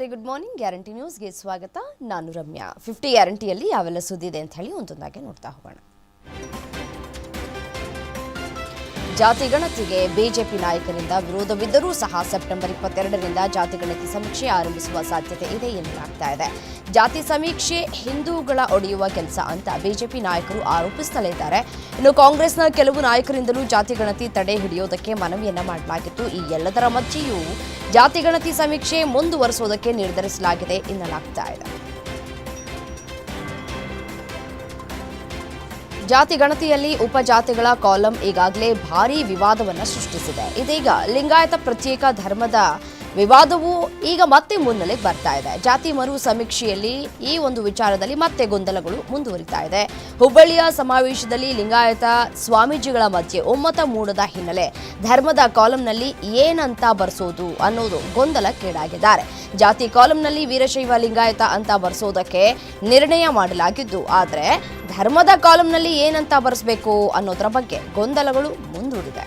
Very good morning guarantee ನ್ಯೂಸ್ಗೆ ಸ್ವಾಗತ. ನಾನು ರಮ್ಯಾ. ಫಿಫ್ಟಿ ಗ್ಯಾರಂಟಿಯಲ್ಲಿ ಯಾವೆಲ್ಲ ಸುದ್ದಿ ಇದೆ ಅಂತ ಹೇಳಿ ಒಂದೊಂದಾಗಿ ನೋಡ್ತಾ ಹೋಗೋಣ. ಜಾತಿ ಗಣತಿಗೆ ಬಿಜೆಪಿ ನಾಯಕರಿಂದ ವಿರೋಧವಿದ್ದರೂ ಸಹ ಸೆಪ್ಟೆಂಬರ್ ಇಪ್ಪತ್ತೆರಡರಿಂದ ಜಾತಿ ಗಣತಿ ಸಮೀಕ್ಷೆ ಆರಂಭಿಸುವ ಸಾಧ್ಯತೆ ಇದೆ ಎನ್ನಲಾಗ್ತಾ ಇದೆ. ಜಾತಿ ಸಮೀಕ್ಷೆ ಹಿಂದೂಗಳ ಒಡೆಯುವ ಕೆಲಸ ಅಂತ ಬಿಜೆಪಿ ನಾಯಕರು ಆರೋಪಿಸುತ್ತಲೇ ಇದ್ದಾರೆ. ಇನ್ನು ಕಾಂಗ್ರೆಸ್ನ ಕೆಲವು ನಾಯಕರಿಂದಲೂ ಜಾತಿ ಗಣತಿ ತಡೆ ಹಿಡಿಯೋದಕ್ಕೆ ಮನವಿಯನ್ನ ಮಾಡಲಾಗಿತ್ತು. ಈ ಎಲ್ಲದರ ಮಧ್ಯೆಯೂ ಜಾತಿ ಗಣತಿ ಸಮೀಕ್ಷೆ ಮುಂದುವರೆಸುವುದಕ್ಕೆ ನಿರ್ಧರಿಸಲಾಗಿದೆ ಎನ್ನಲಾಗ್ತಾ ಇದೆ. ಜಾತಿ ಗಣತಿಯಲ್ಲಿ ಉಪಜಾತಿಗಳ ಕಾಲಂ ಈಗಾಗಲೇ ಭಾರೀ ವಿವಾದವನ್ನು ಸೃಷ್ಟಿಸಿದೆ. ಇದೀಗ ಲಿಂಗಾಯತ ಪ್ರತ್ಯೇಕ ಧರ್ಮದ ವಿವಾದವು ಈಗ ಮತ್ತೆ ಮುನ್ನೆಲೆಗೆ ಬರ್ತಾ ಇದೆ. ಜಾತಿ ಮರು ಸಮೀಕ್ಷೆಯಲ್ಲಿ ಈ ಒಂದು ವಿಚಾರದಲ್ಲಿ ಮತ್ತೆ ಗೊಂದಲಗಳು ಮುಂದುವರಿತಾ ಇದೆ. ಹುಬ್ಬಳ್ಳಿಯ ಸಮಾವೇಶದಲ್ಲಿ ಲಿಂಗಾಯತ ಸ್ವಾಮೀಜಿಗಳ ಮಧ್ಯೆ ಒಮ್ಮತ ಮೂಡದ ಹಿನ್ನೆಲೆ ಧರ್ಮದ ಕಾಲಂನಲ್ಲಿ ಏನಂತ ಬರೆಸೋದು ಅನ್ನೋದು ಗೊಂದಲಕ್ಕೀಡಾಗಿದ್ದಾರೆ ಜಾತಿ ಕಾಲಂನಲ್ಲಿ ವೀರಶೈವ ಲಿಂಗಾಯತ ಅಂತ ಬರೆಸೋದಕ್ಕೆ ನಿರ್ಣಯ ಮಾಡಲಾಗಿದ್ದು, ಆದರೆ ಧರ್ಮದ ಕಾಲಂನಲ್ಲಿ ಏನಂತ ಬರೆಸಬೇಕು ಅನ್ನೋದರ ಬಗ್ಗೆ ಗೊಂದಲಗಳು ಮುಂದೂಡಿದೆ.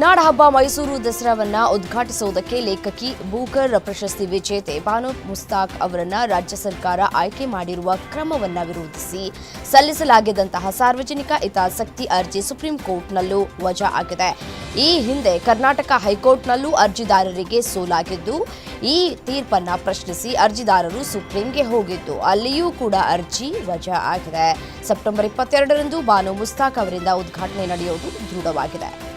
ನಾಡಹಬ್ಬ ಮೈಸೂರು ದಸರಾವನ್ನ ಉದ್ಘಾಟಿಸುವುದಕ್ಕೆ ಲೇಖಕಿ ಬೂಕರ್ ಪ್ರಶಸ್ತಿ ವಿಜೇತೆ ಬಾನು ಮುಸ್ತಾಕ್ ಅವರನ್ನ ರಾಜ್ಯ ಸರ್ಕಾರ ಆಯ್ಕೆ ಮಾಡಿರುವ ಕ್ರಮವನ್ನ ವಿರೋಧಿಸಿ ಸಲ್ಲಿಸಲಾಗಿದ್ದಂತಹ ಸಾರ್ವಜನಿಕ ಹಿತಾಸಕ್ತಿ ಅರ್ಜಿ ಸುಪ್ರೀಂ ಕೋರ್ಟ್ನಲ್ಲೂ ವಜಾ ಆಗಿದೆ. ಈ ಹಿಂದೆ ಕರ್ನಾಟಕ ಹೈಕೋರ್ಟ್ನಲ್ಲೂ ಅರ್ಜಿದಾರರಿಗೆ ಸೋಲಾಗಿದ್ದು, ಈ ತೀರ್ಪನ್ನ ಪ್ರಶ್ನಿಸಿ ಅರ್ಜಿದಾರರು ಸುಪ್ರೀಂಗೆ ಹೋಗಿದ್ದು, ಅಲ್ಲಿಯೂ ಕೂಡ ಅರ್ಜಿ ವಜಾ ಆಗಿದೆ. ಸೆಪ್ಟೆಂಬರ್ ಇಪ್ಪತ್ತೆರಡರಂದು ಬಾನು ಮುಸ್ತಾಕ್ ಅವರಿಂದ ಉದ್ಘಾಟನೆ ನಡೆಯುವುದು ದೃಢವಾಗಿದೆ.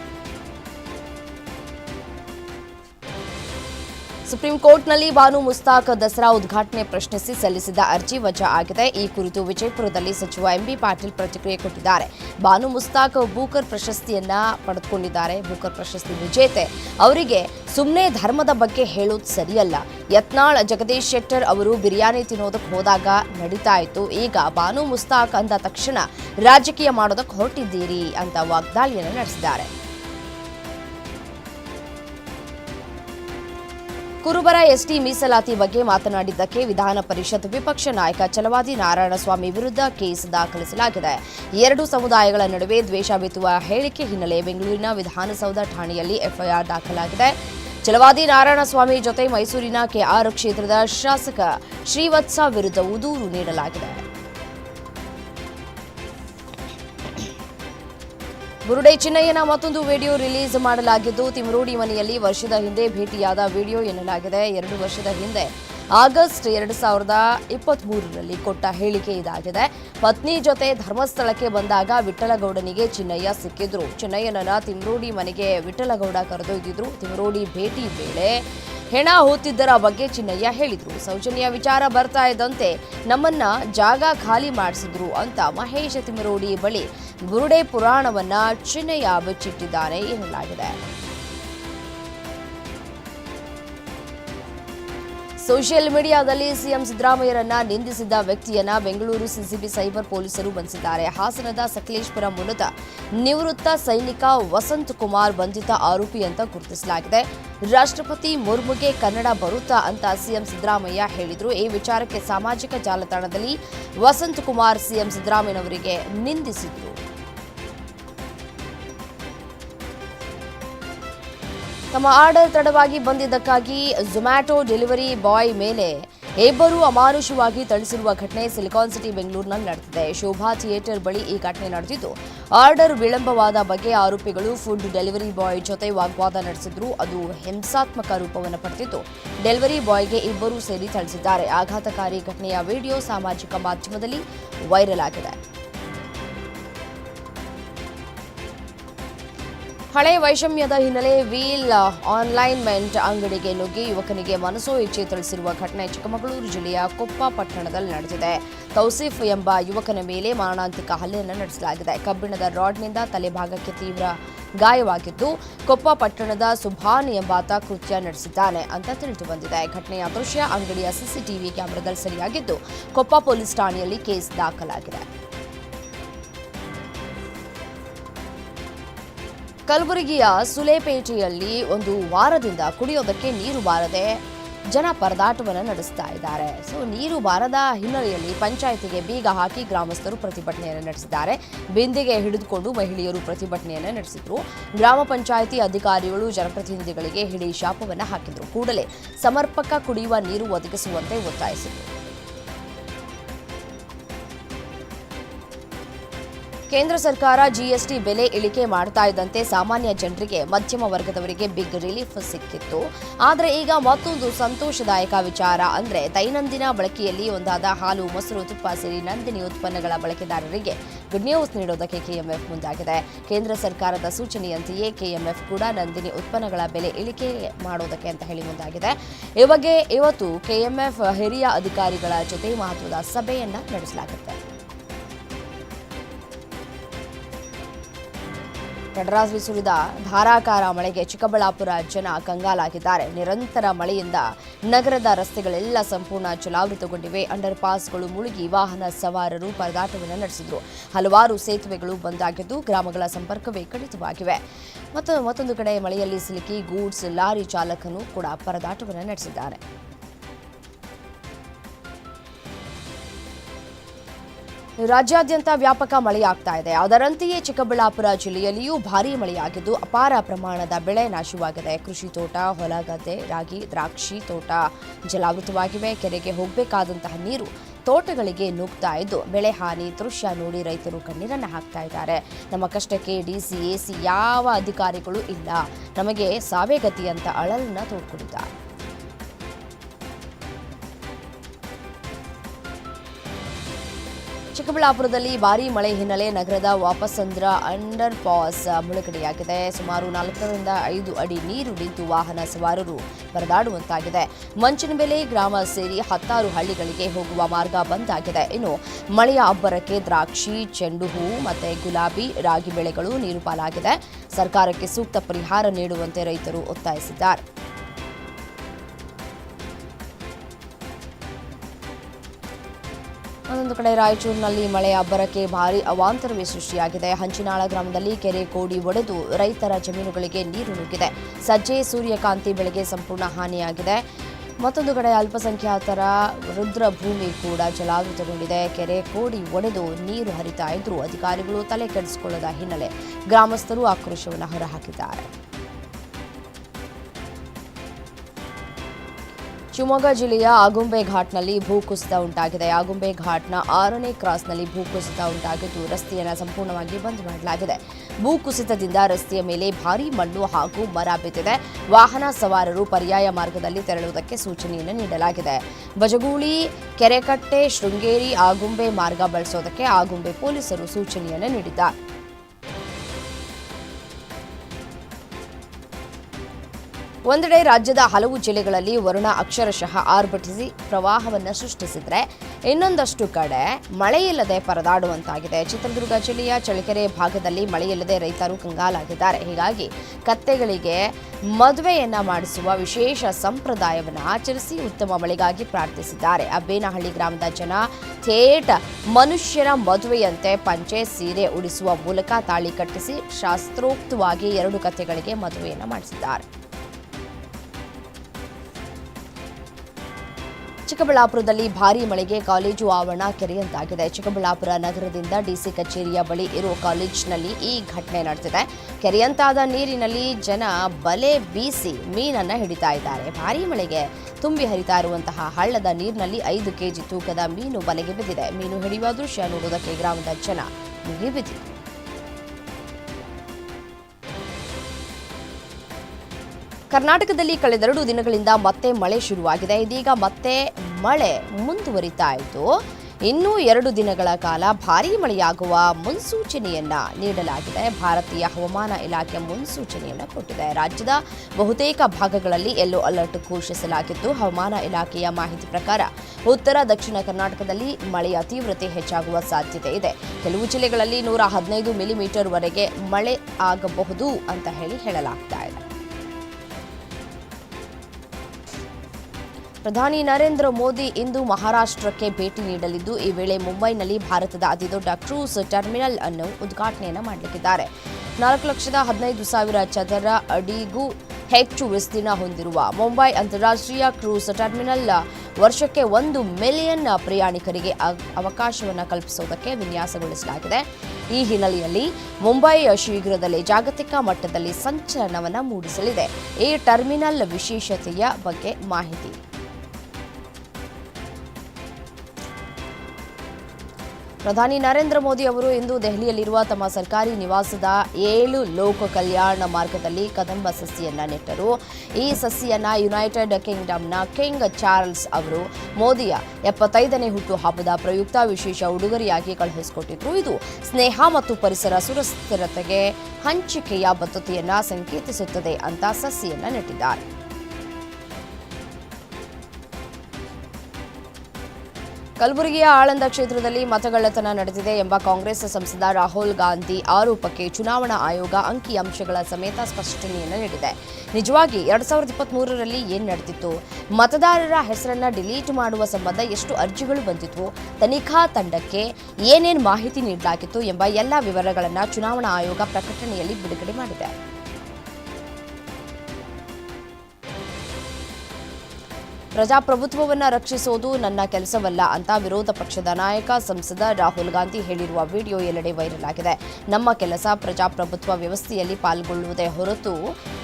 ಸುಪ್ರೀಂ ಕೋರ್ಟ್ನಲ್ಲಿ ಬಾನು ಮುಸ್ತಾಕ್ ದಸರಾ ಉದ್ಘಾಟನೆ ಪ್ರಶ್ನಿಸಿ ಸಲ್ಲಿಸಿದ ಅರ್ಜಿ ವಜಾ ಆಗಿದೆ. ಈ ಕುರಿತು ವಿಜಯಪುರದಲ್ಲಿ ಸಚಿವ ಎಂಬಿ ಪಾಟೀಲ್ ಪ್ರತಿಕ್ರಿಯೆ ಕೊಟ್ಟಿದ್ದಾರೆ. ಬಾನು ಮುಸ್ತಾಕ್ ಬೂಕರ್ ಪ್ರಶಸ್ತಿಯನ್ನ ಪಡೆದುಕೊಂಡಿದ್ದಾರೆ. ಬೂಕರ್ ಪ್ರಶಸ್ತಿ ವಿಜೇತೆ ಅವರಿಗೆ ಸುಮ್ಮನೆ ಧರ್ಮದ ಬಗ್ಗೆ ಹೇಳೋದು ಸರಿಯಲ್ಲ. ಯತ್ನಾಳ್, ಜಗದೀಶ್ ಶೆಟ್ಟರ್ ಅವರು ಬಿರಿಯಾನಿ ತಿನ್ನೋದಕ್ಕೆ ಹೋದಾಗ ನಡೀತಾ ಇತ್ತು. ಈಗ ಬಾನು ಮುಸ್ತಾಕ್ ಅಂದ ತಕ್ಷಣ ರಾಜಕೀಯ ಮಾಡೋದಕ್ಕೆ ಹೊರಟಿದ್ದೀರಿ ಅಂತ ವಾಗ್ದಾಳಿಯನ್ನು ನಡೆಸಿದ್ದಾರೆ. ಕುರುಬರ ಎಸ್ಟಿ ಮೀಸಲಾತಿ ಬಗ್ಗೆ ಮಾತನಾಡಿದ್ದಕ್ಕೆ ವಿಧಾನ ಪರಿಷತ್ ವಿಪಕ್ಷ ನಾಯಕ ಛಲವಾದಿ ನಾರಾಯಣಸ್ವಾಮಿ ವಿರುದ್ಧ ಕೇಸ್ ದಾಖಲಿಸಲಾಗಿದೆ. ಎರಡು ಸಮುದಾಯಗಳ ನಡುವೆ ದ್ವೇಷ ಬಿತ್ತುವ ಹೇಳಿಕೆ ಹಿನ್ನೆಲೆ ಬೆಂಗಳೂರಿನ ವಿಧಾನಸೌಧ ಠಾಣೆಯಲ್ಲಿ ಎಫ್ಐಆರ್ ದಾಖಲಾಗಿದೆ. ಚಲವಾದಿ ನಾರಾಯಣಸ್ವಾಮಿ ಜೊತೆ ಮೈಸೂರಿನ ಕೆಆರ್ ಕ್ಷೇತ್ರದ ಶಾಸಕ ಶ್ರೀವತ್ಸ ವಿರುದ್ಧವೂ ದೂರು ನೀಡಲಾಗಿದೆ. ಬುರುಡೆ ಚಿನ್ನಯ್ಯನ ಮತ್ತೊಂದು ವಿಡಿಯೋ ರಿಲೀಸ್ ಮಾಡಲಾಗಿದ್ದು, ತಿಮರೂಡಿ ಮನೆಯಲ್ಲಿ ವರ್ಷದ ಹಿಂದೆ ಭೇಟಿಯಾದ ವಿಡಿಯೋ ಎನ್ನಲಾಗಿದೆ. ಎರಡು ವರ್ಷದ ಹಿಂದೆ, ಆಗಸ್ಟ್ ಎರಡು ಸಾವಿರದ ಇಪ್ಪತ್ತ್ ಮೂರರಲ್ಲಿ ಕೊಟ್ಟ ಹೇಳಿಕೆ ಇದಾಗಿದೆ. ಪತ್ನಿ ಜೊತೆ ಧರ್ಮಸ್ಥಳಕ್ಕೆ ಬಂದಾಗ ವಿಠಲಗೌಡನಿಗೆ ಚಿನ್ನಯ್ಯ ಸಿಕ್ಕಿದ್ರು. ಚಿನ್ನಯ್ಯನನ್ನ ತಿಮರೂಡಿ ಮನೆಗೆ ವಿಠಲಗೌಡ ಕರೆದೊಯ್ದಿದ್ರು. ತಿಮರೂಡಿ ಭೇಟಿ ವೇಳೆ ಹೆಣ ಹೋತಿದ್ದರ ಬಗ್ಗೆ ಚಿನ್ನಯ್ಯ ಹೇಳಿದರು. ಸೌಜನ್ಯ ವಿಚಾರ ಬರ್ತಾ ಇದ್ದಂತೆ ನಮ್ಮನ್ನ ಜಾಗ ಖಾಲಿ ಮಾಡಿಸಿದ್ರು ಅಂತ ಮಹೇಶ ತಿಮರೋಡಿ ಬಳಿ ಬುರುಡೆ ಪುರಾಣವನ್ನ ಚಿನ್ನಯ್ಯ ಬಚ್ಚಿಟ್ಟಿದ್ದಾರೆ ಎನ್ನಲಾಗಿದೆ. ಸೋಷಿಯಲ್ ಮೀಡಿಯಾದಲ್ಲಿ ಸಿಎಂ ಸಿದ್ದರಾಮಯ್ಯರನ್ನ ನಿಂದಿಸಿದ್ದ ವ್ಯಕ್ತಿಯನ್ನ ಬೆಂಗಳೂರು ಸಿಸಿಬಿ ಸೈಬರ್ ಪೊಲೀಸರು ಬಂಧಿಸಿದ್ದಾರೆ. ಹಾಸನದ ಸಕಲೇಶ್ಪುರ ಮೂಲದ ನಿವೃತ್ತ ಸೈನಿಕ ವಸಂತ್ ಕುಮಾರ್ ಬಂಧಿತ ಆರೋಪಿ ಅಂತ ಗುರುತಿಸಲಾಗಿದೆ. ರಾಷ್ಟ್ರಪತಿ ಮುರ್ಮುಗೆ ಕನ್ನಡ ಬರುತ್ತಾ ಅಂತ ಸಿಎಂ ಸಿದ್ದರಾಮಯ್ಯ ಹೇಳಿದ್ರು. ಈ ವಿಚಾರಕ್ಕೆ ಸಾಮಾಜಿಕ ಜಾಲತಾಣದಲ್ಲಿ ವಸಂತ್ ಕುಮಾರ್ ಸಿಎಂ ಸಿದ್ದರಾಮಯ್ಯನವರಿಗೆ ನಿಂದಿಸಿದ್ರು. ತಮ್ಮ ಆರ್ಡರ್ ತಡವಾಗಿ ಬಂದಿದ್ದಕ್ಕಾಗಿ ಝೊಮ್ಯಾಟೊ ಡೆಲಿವರಿ ಬಾಯ್ ಮೇಲೆ ಇಬ್ಬರು ಅಮಾನುಷವಾಗಿ ಥಳಿಸಿರುವ ಘಟನೆ ಸಿಲಿಕಾನ್ ಸಿಟಿ ಬೆಂಗಳೂರಿನಲ್ಲಿ ನಡೆದಿದೆ. ಶೋಭಾ ಥಿಯೇಟರ್ ಬಳಿ ಈ ಘಟನೆ ನಡೆದಿದ್ದು, ಆರ್ಡರ್ ವಿಳಂಬವಾದ ಬಗ್ಗೆ ಆರೋಪಿಗಳು ಫುಡ್ ಡೆಲಿವರಿ ಬಾಯ್ ಜೊತೆ ವಾಗ್ವಾದ ನಡೆಸಿದ್ರು. ಅದು ಹಿಂಸಾತ್ಮಕ ರೂಪವನ್ನು ಪಡೆದಿದ್ದು ಡೆಲಿವರಿ ಬಾಯ್ಗೆ ಇಬ್ಬರು ಸೇರಿ ಥಳಿಸಿದ್ದಾರೆ. ಆಘಾತಕಾರಿ ಘಟನೆಯ ವಿಡಿಯೋ ಸಾಮಾಜಿಕ ಮಾಧ್ಯಮದಲ್ಲಿ ವೈರಲ್ ಆಗಿದೆ. ಹಳೆ ವೈಷಮ್ಯದ ಹಿನ್ನೆಲೆ ವೀಲ್ ಆನ್ಲೈನ್ಮೆಂಟ್ ಅಂಗಡಿಗೆ ನುಗ್ಗಿ ಯುವಕನಿಗೆ ಮನಸೋ ಇಚ್ಛೆ ತಿಳಿಸಿರುವ ಘಟನೆ ಚಿಕ್ಕಮಗಳೂರು ಜಿಲ್ಲೆಯ ಕೊಪ್ಪ ಪಟ್ಟಣದಲ್ಲಿ ನಡೆದಿದೆ. ತೌಸಿಫ್ ಎಂಬ ಯುವಕನ ಮೇಲೆ ಮಾರಣಾಂತಿಕ ಹಲ್ಲೆಯನ್ನು ನಡೆಸಲಾಗಿದೆ. ಕಬ್ಬಿಣದ ರಾಡ್ನಿಂದ ತಲೆಭಾಗಕ್ಕೆ ತೀವ್ರ ಗಾಯವಾಗಿದ್ದು, ಕೊಪ್ಪ ಪಟ್ಟಣದ ಸುಭಾನ್ ಎಂಬಾತ ಕೃತ್ಯ ನಡೆಸಿದ್ದಾನೆ ಅಂತ ತಿಳಿದು ಬಂದಿದೆ. ಘಟನೆಯ ದೃಶ್ಯ ಅಂಗಡಿಯ ಸಿಸಿಟಿವಿ ಕ್ಯಾಮೆರಾದಲ್ಲಿ ಸರಿಯಾಗಿದ್ದು, ಕೊಪ್ಪ ಪೊಲೀಸ್ ಠಾಣೆಯಲ್ಲಿ ಕೇಸ್ ದಾಖಲಾಗಿದೆ. ಕಲಬುರಗಿಯ ಸುಲೇಪೇಟೆಯಲ್ಲಿ ಒಂದು ವಾರದಿಂದ ಕುಡಿಯೋದಕ್ಕೆ ನೀರು ಬಾರದೆ ಜನ ಪರದಾಟವನ್ನು ನಡೆಸ್ತಾ ಇದ್ದಾರೆ. ಸೊ ನೀರು ಬಾರದ ಹಿನ್ನೆಲೆಯಲ್ಲಿ ಪಂಚಾಯಿತಿಗೆ ಬೀಗ ಹಾಕಿ ಗ್ರಾಮಸ್ಥರು ಪ್ರತಿಭಟನೆಯನ್ನು ನಡೆಸಿದ್ದಾರೆ. ಬಿಂದಿಗೆ ಹಿಡಿದುಕೊಂಡು ಮಹಿಳೆಯರು ಪ್ರತಿಭಟನೆಯನ್ನು ನಡೆಸಿದ್ರು. ಗ್ರಾಮ ಪಂಚಾಯಿತಿ ಅಧಿಕಾರಿಗಳು, ಜನಪ್ರತಿನಿಧಿಗಳಿಗೆ ಹಿಡಿ ಶಾಪವನ್ನು ಹಾಕಿದ್ರು. ಕೂಡಲೇ ಸಮರ್ಪಕ ಕುಡಿಯುವ ನೀರು ಒದಗಿಸುವಂತೆ ಒತ್ತಾಯಿಸಿದರು. ಕೇಂದ್ರ ಸರ್ಕಾರ ಜಿಎಸ್ಟಿ ಬೆಲೆ ಇಳಿಕೆ ಮಾಡ್ತಾ ಇದ್ದಂತೆ ಸಾಮಾನ್ಯ ಜನರಿಗೆ ಮಧ್ಯಮ ವರ್ಗದವರಿಗೆ ಬಿಗ್ ರಿಲೀಫ್ ಸಿಕ್ಕಿತ್ತು. ಆದರೆ ಈಗ ಮತ್ತೊಂದು ಸಂತೋಷದಾಯಕ ವಿಚಾರ ಅಂದ್ರೆ ದೈನಂದಿನ ಬಳಕೆಯಲ್ಲಿ ಒಂದಾದ ಹಾಲು, ಮೊಸರು, ತುಪ್ಪ ಸೇರಿ ನಂದಿನಿ ಉತ್ಪನ್ನಗಳ ಬಳಕೆದಾರರಿಗೆ ಗುಡ್ ನ್ಯೂಸ್ ನೀಡೋದಕ್ಕೆ ಕೆಎಂಎಫ್ ಮುಂದಾಗಿದೆ. ಕೇಂದ್ರ ಸರ್ಕಾರದ ಸೂಚನೆಯಂತೆಯೇ ಕೆಎಂಎಫ್ ಕೂಡ ನಂದಿನಿ ಉತ್ಪನ್ನಗಳ ಬೆಲೆ ಇಳಿಕೆ ಮಾಡೋದಕ್ಕೆ ಅಂತ ಹೇಳಿ ಮುಂದಾಗಿದೆ. ಈ ಬಗ್ಗೆ ಇವತ್ತು ಕೆಎಂಎಫ್ ಹಿರಿಯ ಅಧಿಕಾರಿಗಳ ಜೊತೆ ಮಹತ್ವದ ಸಭೆಯನ್ನ ನಡೆಸಲಾಗುತ್ತೆ. ತಡರಾತ್ರಿ ಸುರಿದ ಧಾರಾಕಾರ ಮಳೆಗೆ ಚಿಕ್ಕಬಳ್ಳಾಪುರ ಜನ ಕಂಗಾಲಾಗಿದ್ದಾರೆ. ನಿರಂತರ ಮಳೆಯಿಂದ ನಗರದ ರಸ್ತೆಗಳೆಲ್ಲ ಸಂಪೂರ್ಣ ಜಲಾವೃತಗೊಂಡಿವೆ. ಅಂಡರ್ ಪಾಸ್ಗಳು ಮುಳುಗಿ ವಾಹನ ಸವಾರರು ಪರದಾಟವನ್ನು ನಡೆಸಿದರು. ಹಲವಾರು ಸೇತುವೆಗಳು ಬಂದಾಗಿದ್ದು ಗ್ರಾಮಗಳ ಸಂಪರ್ಕವೇ ಕಡಿತವಾಗಿವೆ. ಮತ್ತು ಮತ್ತೊಂದು ಕಡೆ ಮಳೆಯಲ್ಲಿ ಸಿಲುಕಿ ಗೂಡ್ಸ್ ಲಾರಿ ಚಾಲಕನು ಕೂಡ ಪರದಾಟವನ್ನು ನಡೆಸಿದ್ದಾರೆ. ರಾಜ್ಯಾದ್ಯಂತ ವ್ಯಾಪಕ ಮಳೆಯಾಗ್ತಾ ಇದೆ. ಅದರಂತೆಯೇ ಚಿಕ್ಕಬಳ್ಳಾಪುರ ಜಿಲ್ಲೆಯಲ್ಲಿಯೂ ಭಾರೀ ಮಳೆಯಾಗಿದ್ದು ಅಪಾರ ಪ್ರಮಾಣದ ಬೆಳೆ ನಾಶವಾಗಿದೆ. ಕೃಷಿ ತೋಟ ಹೊಲ ಗದ್ದೆ ರಾಗಿ, ದ್ರಾಕ್ಷಿ ತೋಟ ಜಲಾವೃತವಾಗಿವೆ. ಕೆರೆಗೆ ಹೋಗಬೇಕಾದಂತಹ ನೀರು ತೋಟಗಳಿಗೆ ನುಗ್ತಾ ಇದ್ದು ಬೆಳೆ ಹಾನಿ, ದೃಶ್ಯ ನೋಡಿ ರೈತರು ಕಣ್ಣೀರನ್ನು ಹಾಕ್ತಾ ಇದ್ದಾರೆ. ನಮ್ಮ ಕಷ್ಟಕ್ಕೆ ಡಿ ಸಿ ಯಾವ ಅಧಿಕಾರಿಗಳು ಇಲ್ಲ. ನಮಗೆ ಸಾವೇಗತಿ ಅಂತ ಅಳಲನ್ನ ತೋಡ್ಕೊಂಡಿದ್ದಾರೆ. ಚಿಕ್ಕಬಳ್ಳಾಪುರದಲ್ಲಿ ಭಾರೀ ಮಳೆ ಹಿನ್ನೆಲೆ ನಗರದ ವಾಪಸಂದ್ರ ಅಂಡರ್ ಪಾಸ್ ಮುಳುಗಡೆಯಾಗಿದೆ. ಸುಮಾರು ನಾಲ್ಕರಿಂದ ಐದು ಅಡಿ ನೀರು ನಿಂತು ವಾಹನ ಸವಾರರು ಪರದಾಡುವಂತಾಗಿದೆ. ಮಂಚಿನ ಮೇಲೆ ಗ್ರಾಮ ಸೇರಿ ಹತ್ತಾರು ಹಳ್ಳಿಗಳಿಗೆ ಹೋಗುವ ಮಾರ್ಗ ಬಂದ್ ಆಗಿದೆ. ಇನ್ನು ಮಳೆಯ ಅಬ್ಬರಕ್ಕೆ ದ್ರಾಕ್ಷಿ, ಚೆಂಡು ಹೂವು ಮತ್ತೆ ಗುಲಾಬಿ, ರಾಗಿ ಬೆಳೆಗಳು ನೀರು ಪಾಲಾಗಿದೆ ಸರ್ಕಾರಕ್ಕೆ ಸೂಕ್ತ ಪರಿಹಾರ ನೀಡುವಂತೆ ರೈತರು ಒತ್ತಾಯಿಸಿದ್ದಾರೆ. ಒಂದೊಂದು ಕಡೆ ರಾಯಚೂರಿನಲ್ಲಿ ಮಳೆ ಅಬ್ಬರಕ್ಕೆ ಭಾರಿ ಅವಾಂತರವೇ ಸೃಷ್ಟಿಯಾಗಿದೆ. ಹಂಚಿನಾಳ ಗ್ರಾಮದಲ್ಲಿ ಕೆರೆ ಕೋಡಿ ಒಡೆದು ರೈತರ ಜಮೀನುಗಳಿಗೆ ನೀರು ನುಗ್ಗಿದೆ. ಸಜ್ಜೆ ಸೂರ್ಯಕಾಂತಿ ಬೆಳೆಗೆ ಸಂಪೂರ್ಣ ಹಾನಿಯಾಗಿದೆ. ಮತ್ತೊಂದು ಕಡೆ ಅಲ್ಪಸಂಖ್ಯಾತರ ರುದ್ರಭೂಮಿ ಕೂಡ ಜಲಾವೃತಗೊಂಡಿದೆ. ಕೆರೆ ಕೋಡಿ ಒಡೆದು ನೀರು ಹರಿತಾ ಇದ್ರೂ ಅಧಿಕಾರಿಗಳು ತಲೆ ಕೆಡಿಸಿಕೊಳ್ಳದ ಹಿನ್ನೆಲೆ ಗ್ರಾಮಸ್ಥರು ಆಕ್ರೋಶವನ್ನು ಹೊರಹಾಕಿದ್ದಾರೆ. ಶಿವಮೊಗ್ಗ ಜಿಲ್ಲೆಯ ಆಗುಂಬೆ ಘಾಟ್ನಲ್ಲಿ ಭೂಕುಸಿತ ಉಂಟಾಗಿದೆ. ಆಗುಂಬೆ ಘಾಟ್ನ ಆರನೇ ಕ್ರಾಸ್ನಲ್ಲಿ ಭೂಕುಸಿತ ಉಂಟಾಗಿದ್ದು, ರಸ್ತೆಯನ್ನು ಸಂಪೂರ್ಣವಾಗಿ ಬಂದ್ ಮಾಡಲಾಗಿದೆ. ಭೂಕುಸಿತದಿಂದ ರಸ್ತೆಯ ಮೇಲೆ ಭಾರೀ ಮಣ್ಣು ಹಾಗೂ ಮರ ಬಿದ್ದಿದೆ. ವಾಹನ ಸವಾರರು ಪರ್ಯಾಯ ಮಾರ್ಗದಲ್ಲಿ ತೆರಳುವುದಕ್ಕೆ ಸೂಚನೆಯನ್ನು ನೀಡಲಾಗಿದೆ. ಬಜಗೂಳಿ, ಕೆರೆಕಟ್ಟೆ, ಶೃಂಗೇರಿ ಆಗುಂಬೆ ಮಾರ್ಗ ಬಳಸೋದಕ್ಕೆ ಆಗುಂಬೆ ಪೊಲೀಸರು ಸೂಚನೆಯನ್ನು ನೀಡಿದ್ದಾರೆ. ಒಂದೆಡೆ ರಾಜ್ಯದ ಹಲವು ಜಿಲ್ಲೆಗಳಲ್ಲಿ ವರುಣ ಅಕ್ಷರಶಃ ಆರ್ಭಟಿಸಿ ಪ್ರವಾಹವನ್ನು ಸೃಷ್ಟಿಸಿದ್ರೆ ಇನ್ನೊಂದಷ್ಟು ಕಡೆ ಮಳೆಯಿಲ್ಲದೆ ಪರದಾಡುವಂತಾಗಿದೆ. ಚಿತ್ರದುರ್ಗ ಜಿಲ್ಲೆಯ ಚಳ್ಳಕೆರೆ ಭಾಗದಲ್ಲಿ ಮಳೆಯಿಲ್ಲದೆ ರೈತರು ಕಂಗಾಲಾಗಿದ್ದಾರೆ. ಹೀಗಾಗಿ ಕತ್ತೆಗಳಿಗೆ ಮದುವೆಯನ್ನ ಮಾಡಿಸುವ ವಿಶೇಷ ಸಂಪ್ರದಾಯವನ್ನು ಆಚರಿಸಿ ಉತ್ತಮ ಮಳೆಗಾಗಿ ಪ್ರಾರ್ಥಿಸಿದ್ದಾರೆ. ಅಬ್ಬೇನಹಳ್ಳಿ ಗ್ರಾಮದ ಜನ ಥೇಟ್ ಮನುಷ್ಯರ ಮದುವೆಯಂತೆ ಪಂಚೆ ಸೀರೆ ಉಡಿಸುವ ಮೂಲಕ ತಾಳಿ ಕಟ್ಟಿಸಿ ಶಾಸ್ತ್ರೋಕ್ತವಾಗಿ ಎರಡು ಕತ್ತೆಗಳಿಗೆ ಮದುವೆಯನ್ನು ಮಾಡಿಸಿದ್ದಾರೆ. ಚಿಕ್ಕಬಳ್ಳಾಪುರದಲ್ಲಿ ಭಾರಿ ಮಳೆಗೆ ಕಾಲೇಜು ಆವರಣ ಕೆರೆಯಂತಾಗಿದೆ. ಚಿಕ್ಕಬಳ್ಳಾಪುರ ನಗರದಿಂದ ಡಿಸಿ ಕಚೇರಿಯ ಬಳಿ ಇರುವ ಕಾಲೇಜಿನಲ್ಲಿ ಈ ಘಟನೆ ನಡೆದಿದೆ. ಕೆರೆಯಂತಾದ ನೀರಿನಲ್ಲಿ ಜನ ಬಲೆ ಬೀಸಿ ಮೀನನ್ನು ಹಿಡಿತಾ ಇದ್ದಾರೆ. ಭಾರಿ ಮಳೆಗೆ ತುಂಬಿ ಹರಿತಾ ಇರುವಂತಹ ಹಳ್ಳದ ನೀರಿನಲ್ಲಿ ಐದು ಕೆಜಿ ತೂಕದ ಮೀನು ಬಲೆಗೆ ಬಿದ್ದಿದೆ. ಮೀನು ಹಿಡಿಯುವ ದೃಶ್ಯ ನೋಡುವುದಕ್ಕೆ ಗ್ರಾಮದ ಜನ ಮುಗಿಬಿದ್ದಿದೆ. ಕರ್ನಾಟಕದಲ್ಲಿ ಕಳೆದೆರಡು ದಿನಗಳಿಂದ ಮತ್ತೆ ಮಳೆ ಶುರುವಾಗಿದೆ. ಇದೀಗ ಮತ್ತೆ ಮಳೆ ಮುಂದುವರಿತಾ ಇದ್ದು, ಇನ್ನೂ ಎರಡು ದಿನಗಳ ಕಾಲ ಭಾರೀ ಮಳೆಯಾಗುವ ಮುನ್ಸೂಚನೆಯನ್ನ ನೀಡಲಾಗಿದೆ. ಭಾರತೀಯ ಹವಾಮಾನ ಇಲಾಖೆ ಮುನ್ಸೂಚನೆಯನ್ನ ಕೊಟ್ಟಿದೆ. ರಾಜ್ಯದ ಬಹುತೇಕ ಭಾಗಗಳಲ್ಲಿ ಯೆಲ್ಲೋ ಅಲರ್ಟ್ ಘೋಷಿಸಲಾಗಿದ್ದು, ಹವಾಮಾನ ಇಲಾಖೆಯ ಮಾಹಿತಿ ಪ್ರಕಾರ ಉತ್ತರ, ದಕ್ಷಿಣ ಕರ್ನಾಟಕದಲ್ಲಿ ಮಳೆಯ ತೀವ್ರತೆ ಹೆಚ್ಚಾಗುವ ಸಾಧ್ಯತೆ ಇದೆ. ಕೆಲವು ಜಿಲ್ಲೆಗಳಲ್ಲಿ ನೂರ ಹದಿನೈದು ಮಿಲಿಮೀಟರ್ ವರೆಗೆ ಮಳೆ ಆಗಬಹುದು ಅಂತ ಹೇಳಿ ಹೇಳಲಾಗ್ತಾ ಇದೆ. ಪ್ರಧಾನಿ ನರೇಂದ್ರ ಮೋದಿ ಇಂದು ಮಹಾರಾಷ್ಟ್ರಕ್ಕೆ ಭೇಟಿ ನೀಡಲಿದ್ದು, ಈ ವೇಳೆ ಮುಂಬೈನಲ್ಲಿ ಭಾರತದ ಅತಿದೊಡ್ಡ ಕ್ರೂಸ್ ಟರ್ಮಿನಲ್ ಅನ್ನು ಉದ್ಘಾಟನೆಯನ್ನು ಮಾಡಲಿದ್ದಾರೆ ನಾಲ್ಕು ಲಕ್ಷದ ಹದಿನೈದು ಸಾವಿರ ಚದರ ಅಡಿಗೂ ಹೆಚ್ಚು ವಿಸ್ತೀರ್ಣ ಹೊಂದಿರುವ ಮುಂಬೈ ಅಂತಾರಾಷ್ಟ್ರೀಯ ಕ್ರೂಸ್ ಟರ್ಮಿನಲ್ ವರ್ಷಕ್ಕೆ ಒಂದು ಮಿಲಿಯನ್ ಪ್ರಯಾಣಿಕರಿಗೆ ಅವ್- ಅವಕಾಶವನ್ನು ಕಲ್ಪಿಸುವುದಕ್ಕೆ ವಿನ್ಯಾಸಗೊಳಿಸಲಾಗಿದೆ. ಈ ಹಿನ್ನೆಲೆಯಲ್ಲಿ ಮುಂಬೈ ಶೀಘ್ರದಲ್ಲೇ ಜಾಗತಿಕ ಮಟ್ಟದಲ್ಲಿ ಸಂಚಲನವನ್ನು ಮೂಡಿಸಲಿದೆ. ಈ ಟರ್ಮಿನಲ್ ವಿಶೇಷತೆಯ ಬಗ್ಗೆ ಮಾಹಿತಿ. ಪ್ರಧಾನಿ ನರೇಂದ್ರ ಮೋದಿ ಅವರು ಇಂದು ದೆಹಲಿಯಲ್ಲಿರುವ ತಮ್ಮ ಸರ್ಕಾರಿ ನಿವಾಸದ ಏಳು ಲೋಕ ಕಲ್ಯಾಣ ಮಾರ್ಗದಲ್ಲಿ ಕದಂಬ ಸಸಿಯನ್ನ ನೆಟ್ಟರು. ಈ ಸಸಿಯನ್ನ ಯುನೈಟೆಡ್ ಕಿಂಗ್ಡಮ್ನ ಕಿಂಗ್ ಚಾರ್ಲ್ಸ್ ಅವರು ಮೋದಿಯ ಎಪ್ಪತ್ತೈದನೇ ಹುಟ್ಟು ಹಬ್ಬದ ಪ್ರಯುಕ್ತ ವಿಶೇಷ ಉಡುಗೊರೆಯಾಗಿ ಕಳುಹಿಸಿಕೊಟ್ಟಿದ್ರು. ಇದು ಸ್ನೇಹ ಮತ್ತು ಪರಿಸರ ಸುರಸ್ಥಿರತೆಗೆ ಹಂಚಿಕೆಯ ಬದ್ಧತೆಯನ್ನ ಸಂಕೇತಿಸುತ್ತದೆ ಅಂತ ಸಸಿಯನ್ನ ನೆಟ್ಟಿದ್ದಾರೆ. ಕಲಬುರಗಿಯ ಆಳಂದ ಕ್ಷೇತ್ರದಲ್ಲಿ ಮತಗಳ್ಳತನ ನಡೆದಿದೆ ಎಂಬ ಕಾಂಗ್ರೆಸ್ ಸಂಸದ ರಾಹುಲ್ ಗಾಂಧಿ ಆರೋಪಕ್ಕೆ ಚುನಾವಣಾ ಆಯೋಗ ಅಂಕಿ ಅಂಶಗಳ ಸಮೇತ ಸ್ಪಷ್ಟನೆಯನ್ನು ನೀಡಿದೆ. ನಿಜವಾಗಿ ಎರಡ್ ಸಾವಿರದ ಇಪ್ಪತ್ಮೂರರಲ್ಲಿ ಏನು ನಡೆದಿತ್ತು? ಮತದಾರರ ಹೆಸರನ್ನು ಡಿಲೀಟ್ ಮಾಡುವ ಸಂಬಂಧ ಎಷ್ಟು ಅರ್ಜಿಗಳು ಬಂದಿತ್ತು ತನಿಖಾ ತಂಡಕ್ಕೆ ಏನೇನು ಮಾಹಿತಿ ನೀಡಲಾಗಿತ್ತು ಎಂಬ ಎಲ್ಲ ವಿವರಗಳನ್ನು ಚುನಾವಣಾ ಆಯೋಗ ಪ್ರಕಟಣೆಯಲ್ಲಿ ಬಿಡುಗಡೆ ಮಾಡಿದೆ. ಪ್ರಜಾಪ್ರಭುತ್ವವನ್ನ ರಕ್ಷಿಸೋದು ನನ್ನ ಕೆಲಸವಲ್ಲ ಅಂತ ವಿರೋಧ ಪಕ್ಷದ ನಾಯಕ ಸಂಸದ ರಾಹುಲ್ ಗಾಂಧಿ ಹೇಳಿರುವ ವಿಡಿಯೋ ಎಲ್ಲೆಡೆ ವೈರಲ್ ಆಗಿದೆ. ನಮ್ಮ ಕೆಲಸ ಪ್ರಜಾಪ್ರಭುತ್ವ ವ್ಯವಸ್ಥೆಯಲ್ಲಿ ಪಾಲ್ಗೊಳ್ಳುವುದೇ ಹೊರತು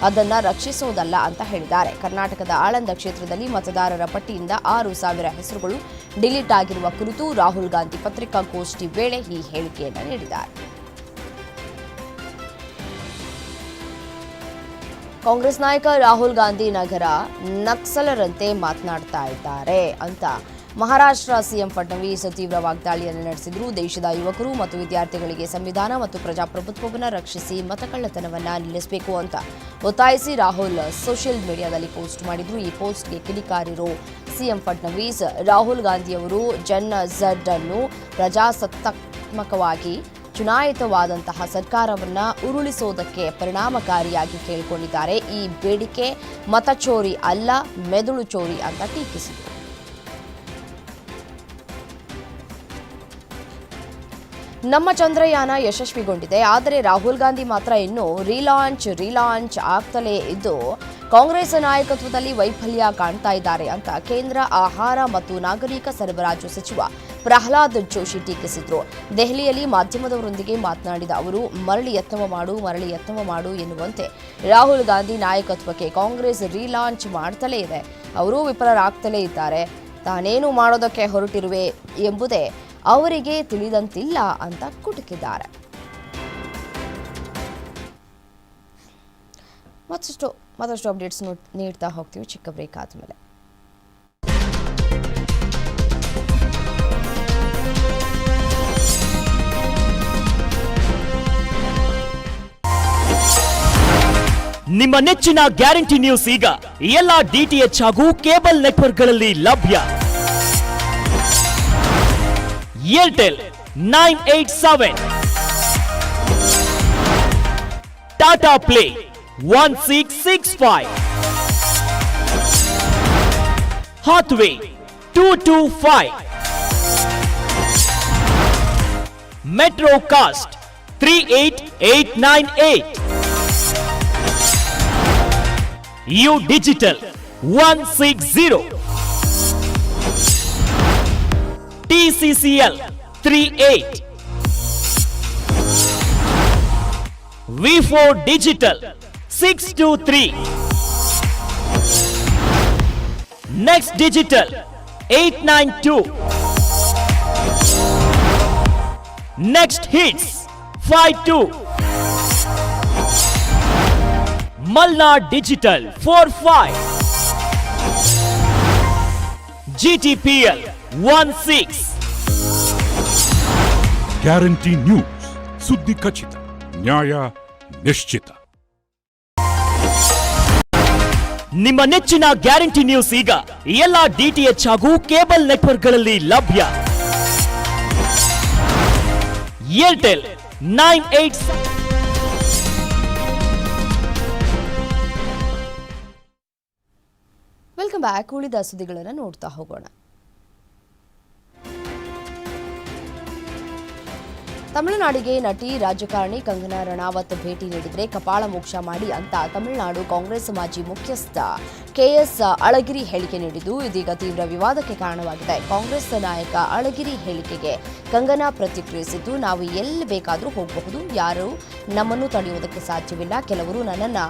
ಅದನ್ನು ರಕ್ಷಿಸುವುದಲ್ಲ ಅಂತ ಹೇಳಿದ್ದಾರೆ. ಕರ್ನಾಟಕದ ಆಳಂದ ಕ್ಷೇತ್ರದಲ್ಲಿ ಮತದಾರರ ಪಟ್ಟಿಯಿಂದ ಆರು ಸಾವಿರ ಹೆಸರುಗಳು ಡಿಲೀಟ್ ಆಗಿರುವ ಕುರಿತು ರಾಹುಲ್ ಗಾಂಧಿ ಪತ್ರಿಕಾಗೋಷ್ಠಿ ವೇಳೆ ಈ ಹೇಳಿಕೆಯನ್ನು ನೀಡಿದ್ದಾರೆ. ಕಾಂಗ್ರೆಸ್ ನಾಯಕ ರಾಹುಲ್ ಗಾಂಧಿ ನಗರ ನಕ್ಸಲರಂತೆ ಮಾತನಾಡ್ತಾ ಇದ್ದಾರೆ ಅಂತ ಮಹಾರಾಷ್ಟ್ರ ಸಿಎಂ ಫಡ್ನವೀಸ್ ತೀವ್ರ ವಾಗ್ದಾಳಿಯನ್ನು ನಡೆಸಿದ್ರು. ದೇಶದ ಯುವಕರು ಮತ್ತು ವಿದ್ಯಾರ್ಥಿಗಳಿಗೆ ಸಂವಿಧಾನ ಮತ್ತು ಪ್ರಜಾಪ್ರಭುತ್ವವನ್ನು ರಕ್ಷಿಸಿ ಮತಕಳ್ಳತನವನ್ನ ನಿಲ್ಲಿಸಬೇಕು ಅಂತ ಒತ್ತಾಯಿಸಿ ರಾಹುಲ್ ಸೋಷಿಯಲ್ ಮೀಡಿಯಾದಲ್ಲಿ ಪೋಸ್ಟ್ ಮಾಡಿದ್ರು. ಈ ಪೋಸ್ಟ್ಗೆ ಕಿಡಿಕಾರಿರೋ ಸಿಎಂ ಫಡ್ನವೀಸ್, ರಾಹುಲ್ ಗಾಂಧಿಯವರು ಜನ್ ಝಡ್ ಅನ್ನು ಪ್ರಜಾಸತ್ತಾತ್ಮಕವಾಗಿ ಚುನಾಯಿತವಾದಂತಹ ಸರ್ಕಾರವನ್ನ ಉರುಳಿಸೋದಕ್ಕೆ ಪರಿಣಾಮಕಾರಿಯಾಗಿ ಕೇಳಿಕೊಂಡಿದ್ದಾರೆ. ಈ ಬೇಡಿಕೆ ಮತಚೋರಿ ಅಲ್ಲ, ಮೆದುಳು ಚೋರಿ ಅಂತ ಟೀಕಿಸಿದರು ನಮ್ಮ ಚಂದ್ರಯಾನ ಯಶಸ್ವಿಗೊಂಡಿದೆ, ಆದರೆ ರಾಹುಲ್ ಗಾಂಧಿ ಮಾತ್ರ ಇನ್ನೂ ರೀಲಾಂಚ್ ರೀಲಾಂಚ್ ಆಗ್ತಲೇ ಇದ್ದು ಕಾಂಗ್ರೆಸ್ ನಾಯಕತ್ವದಲ್ಲಿ ವೈಫಲ್ಯ ಕಾಣ್ತಾ ಇದ್ದಾರೆ ಅಂತ ಕೇಂದ್ರ ಆಹಾರ ಮತ್ತು ನಾಗರಿಕ ಸರಬರಾಜು ಸಚಿವ ಪ್ರಹ್ಲಾದ್ ಜೋಶಿ ಟೀಕಿಸಿದ್ರು. ದೆಹಲಿಯಲ್ಲಿ ಮಾಧ್ಯಮದವರೊಂದಿಗೆ ಮಾತನಾಡಿದ ಅವರು, ಮರಳಿ ಯತ್ನವ ಮಾಡು, ಮರಳಿ ಯತ್ನವ ಮಾಡು ಎನ್ನುವಂತೆ ರಾಹುಲ್ ಗಾಂಧಿ ನಾಯಕತ್ವಕ್ಕೆ ಕಾಂಗ್ರೆಸ್ ರೀಲಾಂಚ್ ಮಾಡ್ತಲೇ ಇದೆ. ಅವರು ವಿಫಲರಾಗ್ತಲೇ ಇದ್ದಾರೆ. ತಾನೇನು ಮಾಡೋದಕ್ಕೆ ಹೊರಟಿರುವೆ ಎಂಬುದೇ ಅವರಿಗೆ ತಿಳಿದಂತಿಲ್ಲ ಅಂತ ಕುಟುಕಿದ್ದಾರೆ. ಮತ್ತಷ್ಟು ಮತ್ತಷ್ಟು ಅಪ್ಡೇಟ್ಸ್ ನೀಡ್ತಾ ಹೋಗ್ತೀವಿ. ಚಿಕ್ಕ ಬ್ರೇಕ್ ಆದಮೇಲೆ. ನಿಮ್ಮ ನೆಚ್ಚಿನ ಗ್ಯಾರಂಟಿ ನ್ಯೂಸ್ ಈಗ ಎಲ್ಲ ಡಿಟಿಎಚ್ ಹಾಗೂ ಕೇಬಲ್ ನೆಟ್ವರ್ಕ್ಗಳಲ್ಲಿ ಲಭ್ಯ. Airtel nine eight seven. Tata play. 1665 Hathway 225 Metrocast 38898 U Digital 160 TCCL 38 V4 Digital eight nine eight U digital one six zero TCCL three eight V four digital six two three next digital eight nine two next hits five two Malnad Digital 45 GTPL 16 guarantee news ಸುದ್ದಿ ಖಚಿತ ನ್ಯಾಯ ನಿಶ್ಚಿತ ನಿಮ್ಮ ನೆಚ್ಚಿನ guarantee news ಈಗ ಎಲ್ಲ DTH ಹಾಗೂ cable ನೆಟ್ವರ್ಕ್ಗಳಲ್ಲಿ ಲಭ್ಯ. Airtel nine eight welcome back. ಉಳಿದ ಸುದ್ದಿಗಳನ್ನು ನೋಡ್ತಾ ಹೋಗೋಣ. ತಮಿಳುನಾಡಿಗೆ ನಟಿ, ರಾಜಕಾರಣಿ ಕಂಗನಾ ರಣಾವತ್ ಭೇಟಿ ನೀಡಿದರೆ ಕಪಾಳ ಮೋಕ್ಷ ಮಾಡಿ ಅಂತ ತಮಿಳುನಾಡು ಕಾಂಗ್ರೆಸ್ ಮಾಜಿ ಮುಖ್ಯಸ್ಥ ಕೆಎಸ್ ಅಳಗಿರಿ ಹೇಳಿಕೆ ನೀಡಿದ್ದು, ಇದೀಗ ತೀವ್ರ ವಿವಾದಕ್ಕೆ ಕಾರಣವಾಗಿದೆ. ಕಾಂಗ್ರೆಸ್ ನಾಯಕ ಅಳಗಿರಿ ಹೇಳಿಕೆಗೆ ಕಂಗನಾ ಪ್ರತಿಕ್ರಿಯಿಸಿದ್ದು, ನಾವು ಎಲ್ಲಿ ಬೇಕಾದರೂ ಹೋಗಬಹುದು, ಯಾರು ನಮ್ಮನ್ನು ತಡೆಯುವುದಕ್ಕೆ ಸಾಧ್ಯವಿಲ್ಲ. ಕೆಲವರು ನನ್ನನ್ನು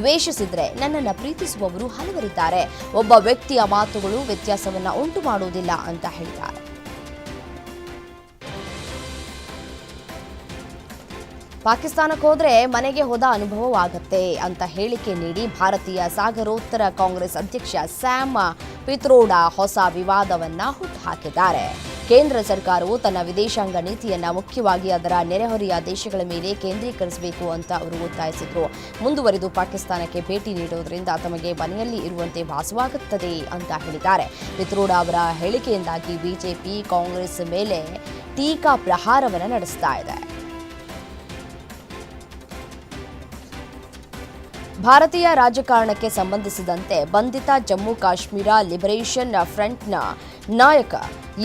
ದ್ವೇಷಿಸಿದರೆ, ನನ್ನನ್ನು ಪ್ರೀತಿಸುವವರು ಹಲವರಿದ್ದಾರೆ. ಒಬ್ಬ ವ್ಯಕ್ತಿಯ ಮಾತುಗಳು ವ್ಯತ್ಯಾಸವನ್ನು ಉಂಟು ಮಾಡುವುದಿಲ್ಲ ಅಂತ ಹೇಳಿದ್ದಾರೆ. ಪಾಕಿಸ್ತಾನಕ್ಕೆ ಹೋದರೆ ಮನೆಗೆ ಹೋದ ಅನುಭವವಾಗತ್ತೆ ಅಂತ ಹೇಳಿಕೆ ನೀಡಿ ಭಾರತೀಯ ಸಾಗರೋತ್ತರ ಕಾಂಗ್ರೆಸ್ ಅಧ್ಯಕ್ಷ ಸ್ಯಾಮ್ ಪಿತ್ರೋಡಾ ಹೊಸ ವಿವಾದವನ್ನ ಹುಟ್ಟುಹಾಕಿದ್ದಾರೆ. ಕೇಂದ್ರ ಸರ್ಕಾರವು ತನ್ನ ವಿದೇಶಾಂಗ ನೀತಿಯನ್ನ ಮುಖ್ಯವಾಗಿ ಅದರ ನೆರೆಹೊರೆಯ ದೇಶಗಳ ಮೇಲೆ ಕೇಂದ್ರೀಕರಿಸಬೇಕು ಅಂತ ಅವರು ಒತ್ತಾಯಿಸಿದ್ರು. ಮುಂದುವರಿದು ಪಾಕಿಸ್ತಾನಕ್ಕೆ ಭೇಟಿ ನೀಡುವುದರಿಂದ ತಮಗೆ ಮನೆಯಲ್ಲಿ ಇರುವಂತೆ ಭಾಸವಾಗುತ್ತದೆ ಅಂತ ಹೇಳಿದ್ದಾರೆ. ಪಿತ್ರೋಡಾ ಅವರ ಹೇಳಿಕೆಯಿಂದಾಗಿ ಬಿಜೆಪಿ ಕಾಂಗ್ರೆಸ್ ಮೇಲೆ ಟೀಕಾ ಪ್ರಹಾರವನ್ನು ನಡೆಸ್ತಾ ಇದೆ. ಭಾರತೀಯ ರಾಜಕಾರಣಕ್ಕೆ ಸಂಬಂಧಿಸಿದಂತೆ ಬಂಧಿತ ಜಮ್ಮು ಕಾಶ್ಮೀರ ಲಿಬರೇಷನ್ ಫ್ರಂಟ್ನ ನಾಯಕ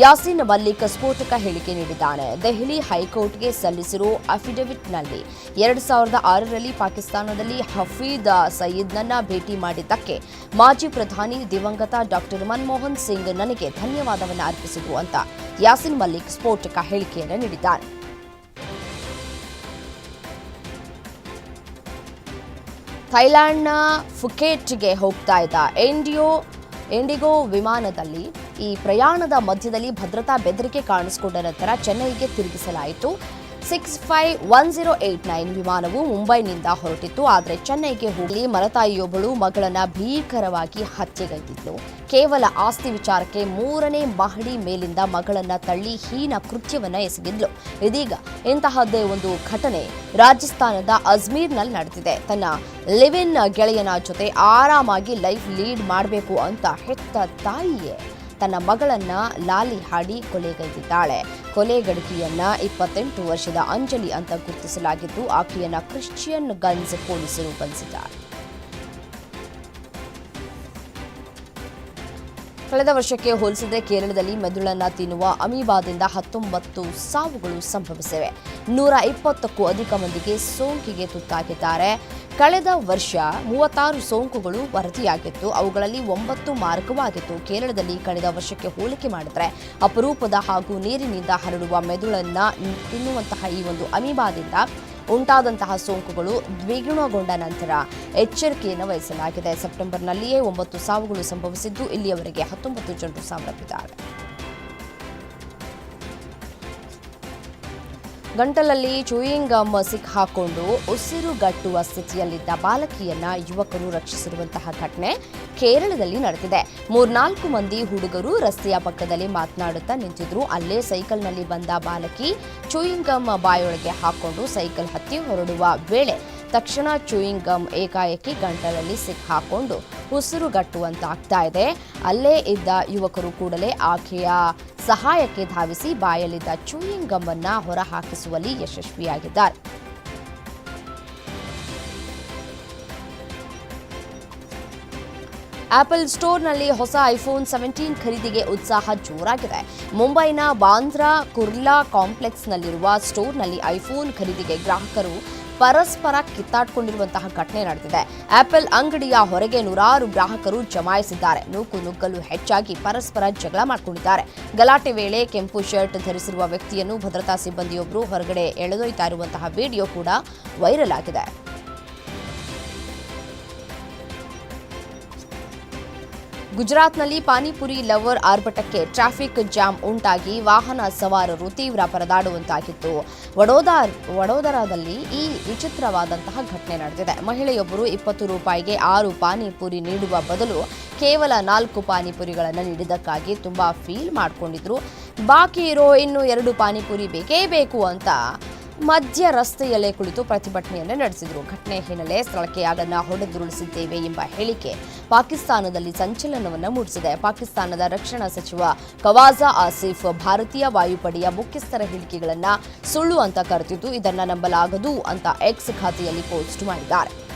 ಯಾಸೀನ್ ಮಲ್ಲಿಕ್ ಸ್ಫೋಟಕ ಹೇಳಿಕೆ ನೀಡಿದ್ದಾನೆ. ದೆಹಲಿ ಹೈಕೋರ್ಟ್ಗೆ ಸಲ್ಲಿಸಿರೋ ಅಫಿಡವಿಟ್ನಲ್ಲಿ ಎರಡು ಸಾವಿರದ ಆರರಲ್ಲಿ ಪಾಕಿಸ್ತಾನದಲ್ಲಿ ಹಫೀದ್ ಸಯೀದ್ನನ್ನ ಭೇಟಿ ಮಾಡಿದ್ದಕ್ಕೆ ಮಾಜಿ ಪ್ರಧಾನಿ ದಿವಂಗತ ಡಾಕ್ಟರ್ ಮನಮೋಹನ್ ಸಿಂಗ್ ನನಗೆ ಧನ್ಯವಾದವನ್ನು ಅರ್ಪಿಸಿದ್ರು ಅಂತ ಯಾಸಿನ್ ಮಲ್ಲಿಕ್ ಸ್ಫೋಟಕ ಹೇಳಿಕೆಯನ್ನು ನೀಡಿದ್ದಾರೆ. ಥೈಲ್ಯಾಂಡ್ನ ಫುಕೇಟ್ಗೆ ಹೋಗ್ತಾ ಇದ್ದ ಎಂಡಿಯೋ ಎಂಡಿಗೋ ವಿಮಾನದಲ್ಲಿ ಈ ಪ್ರಯಾಣದ ಮಧ್ಯದಲ್ಲಿ ಭದ್ರತಾ ಬೆದರಿಕೆ ಕಾಣಿಸಿಕೊಂಡ ನಂತರ ಚೆನ್ನೈಗೆ ತಿರುಗಿಸಲಾಯಿತು. Six five one zero eight nine ವಿಮಾನವು ಮುಂಬೈನಿಂದ ಹೊರಟಿತ್ತು, ಆದರೆ ಚೆನ್ನೈಗೆ ಹೋಗಲಿ, ಮರತಾಯಿಯೊಬ್ಬಳು ಮಗಳನ್ನ ಭೀಕರವಾಗಿ ಹತ್ಯೆಗೈದಿದ್ಲು. ಕೇವಲ ಆಸ್ತಿ ವಿಚಾರಕ್ಕೆ ಮೂರನೇ ಮಹಡಿ ಮೇಲಿಂದ ಮಗಳನ್ನ ತಳ್ಳಿ ಹೀನ ಕೃತ್ಯವನ್ನ ಎಸಗಿದ್ಲು. ಇದೀಗ ಇಂತಹದ್ದೇ ಒಂದು ಘಟನೆ ರಾಜಸ್ಥಾನದ ಅಜ್ಮೀರ್ನಲ್ಲಿ ನಡೆದಿದೆ. ತನ್ನ ಲಿವಿನ್ ಗೆಳೆಯನ ಜೊತೆ ಆರಾಮಾಗಿ ಲೈಫ್ ಲೀಡ್ ಮಾಡಬೇಕು ಅಂತ ಹೆತ್ತ ತಾಯಿಯೇ ತನ್ನ ಮಗಳನ್ನ ಲಾಲಿ ಹಾಡಿ ಕೊಲೆಗೈದಿದ್ದಾಳೆ ಕೊಲೆಗಡುಕಿಯನ್ನ ಇಪ್ಪತ್ತೆಂಟು ವರ್ಷದ ಅಂಜಲಿ ಅಂತ ಗುರುತಿಸಲಾಗಿದ್ದು, ಆಕೆಯನ್ನ ಕ್ರಿಶ್ಚಿಯನ್ ಗನ್ಸ್ ಪೊಲೀಸರು ಬಂಧಿಸಿದ್ದಾರೆ. ಕಳೆದ ವರ್ಷಕ್ಕೆ ಹೋಲಿಸಿದರೆ ಕೇರಳದಲ್ಲಿ ಮೆದುಳನ್ನ ತಿನ್ನುವ ಅಮೀಬಾದಿಂದ ಹತ್ತೊಂಬತ್ತು ಸಾವುಗಳು ಸಂಭವಿಸಿವೆ. ನೂರ ಇಪ್ಪತ್ತಕ್ಕೂ ಅಧಿಕ ಮಂದಿಗೆ ಸೋಂಕಿಗೆ ತುತ್ತಾಗಿದ್ದಾರೆ. ಕಳೆದ ವರ್ಷ ಮೂವತ್ತಾರು ಸೋಂಕುಗಳು ವರದಿಯಾಗಿತ್ತು. ಅವುಗಳಲ್ಲಿ ಒಂಬತ್ತು ಮಾರ್ಗವಾಗಿತ್ತು ಕೇರಳದಲ್ಲಿ ಕಳೆದ ವರ್ಷಕ್ಕೆ ಹೋಲಿಕೆ ಮಾಡಿದರೆ ಅಪರೂಪದ ಹಾಗೂ ನೀರಿನಿಂದ ಹರಡುವ ಮೆದುಳನ್ನ ತಿನ್ನುವಂತಹ ಈ ಒಂದು ಅಮೀಬಾದಿಂದ ಉಂಟಾದಂತಹ ಸೋಂಕುಗಳು ದ್ವಿಗುಣಗೊಂಡ ನಂತರ ಎಚ್ಚರಿಕೆಯನ್ನು ವಹಿಸಲಾಗಿದೆ ಸೆಪ್ಟೆಂಬರ್ನಲ್ಲಿಯೇ ಒಂಬತ್ತು ಸಾವುಗಳು ಸಂಭವಿಸಿದ್ದು ಇಲ್ಲಿಯವರೆಗೆ ಹತ್ತೊಂಬತ್ತು ಜನರು ಸಾವನ್ನಪ್ಪಿದ್ದಾರೆ. ಗಂಟಲಲ್ಲಿ ಚೂಯಿಂಗ್ ಗಮ್ ಸಿಕ್ಕಾಕೊಂಡು ಉಸಿರುಗಟ್ಟುವ ಸ್ಥಿತಿಯಲ್ಲಿದ್ದ ಬಾಲಕಿಯನ್ನ ಯುವಕರು ರಕ್ಷಿಸಿರುವಂತಹ ಘಟನೆ ಕೇರಳದಲ್ಲಿ ನಡೆದಿದೆ. ಮೂರ್ನಾಲ್ಕು ಮಂದಿ ಹುಡುಗರು ರಸ್ತೆಯ ಪಕ್ಕದಲ್ಲಿ ಮಾತನಾಡುತ್ತಾ ನಿಂತಿದ್ರು. ಅಲ್ಲೇ ಸೈಕಲ್ನಲ್ಲಿ ಬಂದ ಬಾಲಕಿ ಚೂಯಿಂಗ್ ಗಮ್ ಬಾಯೊಳಗೆ ಹಾಕೊಂಡು ಸೈಕಲ್ ಹತ್ತಿ ಹೊರಡುವ ವೇಳೆ ತಕ್ಷಣ ಚೂಯಿಂಗ್ ಗಮ್ ಏಕಾಏಕಿ ಗಂಟಲಲ್ಲಿ ಸಿಕ್ಕಾಕೊಂಡು ಉಸಿರುಗಟ್ಟುವಂತಾಗ್ತಾ ಇದೆ. ಅಲ್ಲೇ ಇದ್ದ ಯುವಕರು ಕೂಡಲೇ ಆಕೆಯ ಸಹಾಯಕ್ಕೆ ಧಾವಿಸಿ ಬಾಯಲ್ಲಿದ್ದ ಚೂಯಿಂಗ್ ಗಮ್ ಅನ್ನ ಹೊರಹಾಕಿಸುವಲ್ಲಿ ಯಶಸ್ವಿಯಾಗಿದ್ದಾರೆ. ಆಪಲ್ ಸ್ಟೋರ್ನಲ್ಲಿ ಹೊಸ ಐಫೋನ್ ಸೆವೆಂಟೀನ್ ಖರೀದಿಗೆ ಉತ್ಸಾಹ ಜೋರಾಗಿದೆ. ಮುಂಬೈನ ಬಾಂದ್ರಾ ಕುರ್ಲಾ ಕಾಂಪ್ಲೆಕ್ಸ್ನಲ್ಲಿರುವ ಸ್ಟೋರ್ನಲ್ಲಿ ಐಫೋನ್ ಖರೀದಿಗೆ ಗ್ರಾಹಕರು ಪರಸ್ಪರ ಕಿತ್ತಾಡ್ಕೊಂಡಿರುವಂತಹ ಘಟನೆ ನಡೆದಿದೆ. ಆಪಲ್ ಅಂಗಡಿಯ ಹೊರಗೆ ನೂರಾರು ಗ್ರಾಹಕರು ಜಮಾಯಿಸಿದ್ದಾರೆ. ನೂಕು ನುಗ್ಗಲು ಹೆಚ್ಚಾಗಿ ಪರಸ್ಪರ ಜಗಳ ಮಾಡಿಕೊಂಡಿದ್ದಾರೆ. ಗಲಾಟೆ ವೇಳೆ ಕೆಂಪು ಶರ್ಟ್ ಧರಿಸಿರುವ ವ್ಯಕ್ತಿಯನ್ನು ಭದ್ರತಾ ಸಿಬ್ಬಂದಿಯೊಬ್ಬರು ಹೊರಗಡೆ ಎಳೆದೊಯ್ತಾ ಇರುವಂತಹ ವಿಡಿಯೋ ಕೂಡ ವೈರಲ್ ಆಗಿದೆ. ಗುಜರಾತ್ನಲ್ಲಿ ಪಾನಿಪುರಿ ಲವರ್ ಆರ್ಭಟಕ್ಕೆ ಟ್ರಾಫಿಕ್ ಜಾಮ್ ಉಂಟಾಗಿ ವಾಹನ ಸವಾರರು ತೀವ್ರ ಪರದಾಡುವಂತಾಗಿತ್ತು. ವಡೋದಾ, ವಡೋದರಾದಲ್ಲಿ ಈ ವಿಚಿತ್ರವಾದಂತಹ ಘಟನೆ ನಡೆದಿದೆ. ಮಹಿಳೆಯೊಬ್ಬರು ಇಪ್ಪತ್ತು ರೂಪಾಯಿಗೆ ಆರು ಪಾನಿಪುರಿ ನೀಡುವ ಬದಲು ಕೇವಲ ನಾಲ್ಕು ಪಾನಿಪುರಿಗಳನ್ನು ನೀಡಿದ್ದಕ್ಕಾಗಿ ತುಂಬಾ ಫೀಲ್ ಮಾಡಿಕೊಂಡಿದ್ರು. ಬಾಕಿ ಇರೋ ಇನ್ನು ಎರಡು ಪಾನಿಪುರಿ ಬೇಕೇ ಬೇಕು ಅಂತ ಮಧ್ಯ ರಸ್ತೆಯಲ್ಲೇ ಕುಳಿತು ಪ್ರತಿಭಟನೆಯನ್ನು ನಡೆಸಿದರು. ಘಟನೆ ಹಿನ್ನೆಲೆ ಸ್ಥಳಕ್ಕೆ ಅದನ್ನ ಹೊಡೆದುರುಳಿಸಿದ್ದೇವೆ ಎಂಬ ಹೇಳಿಕೆ ಪಾಕಿಸ್ತಾನದಲ್ಲಿ ಸಂಚಲನವನ್ನು ಮೂಡಿಸಿದೆ. ಪಾಕಿಸ್ತಾನದ ರಕ್ಷಣಾ ಸಚಿವ ಕವಾಜಾ ಆಸಿಫ್ ಭಾರತೀಯ ವಾಯುಪಡೆಯ ಮುಖ್ಯಸ್ಥರ ಹೇಳಿಕೆಗಳನ್ನು ಸುಳ್ಳು ಅಂತ ಕರೆದಿದ್ದು ಇದನ್ನು ನಂಬಲಾಗದು ಅಂತ ಎಕ್ಸ್ ಖಾತೆಯಲ್ಲಿ ಪೋಸ್ಟ್ ಮಾಡಿದ್ದಾರೆ.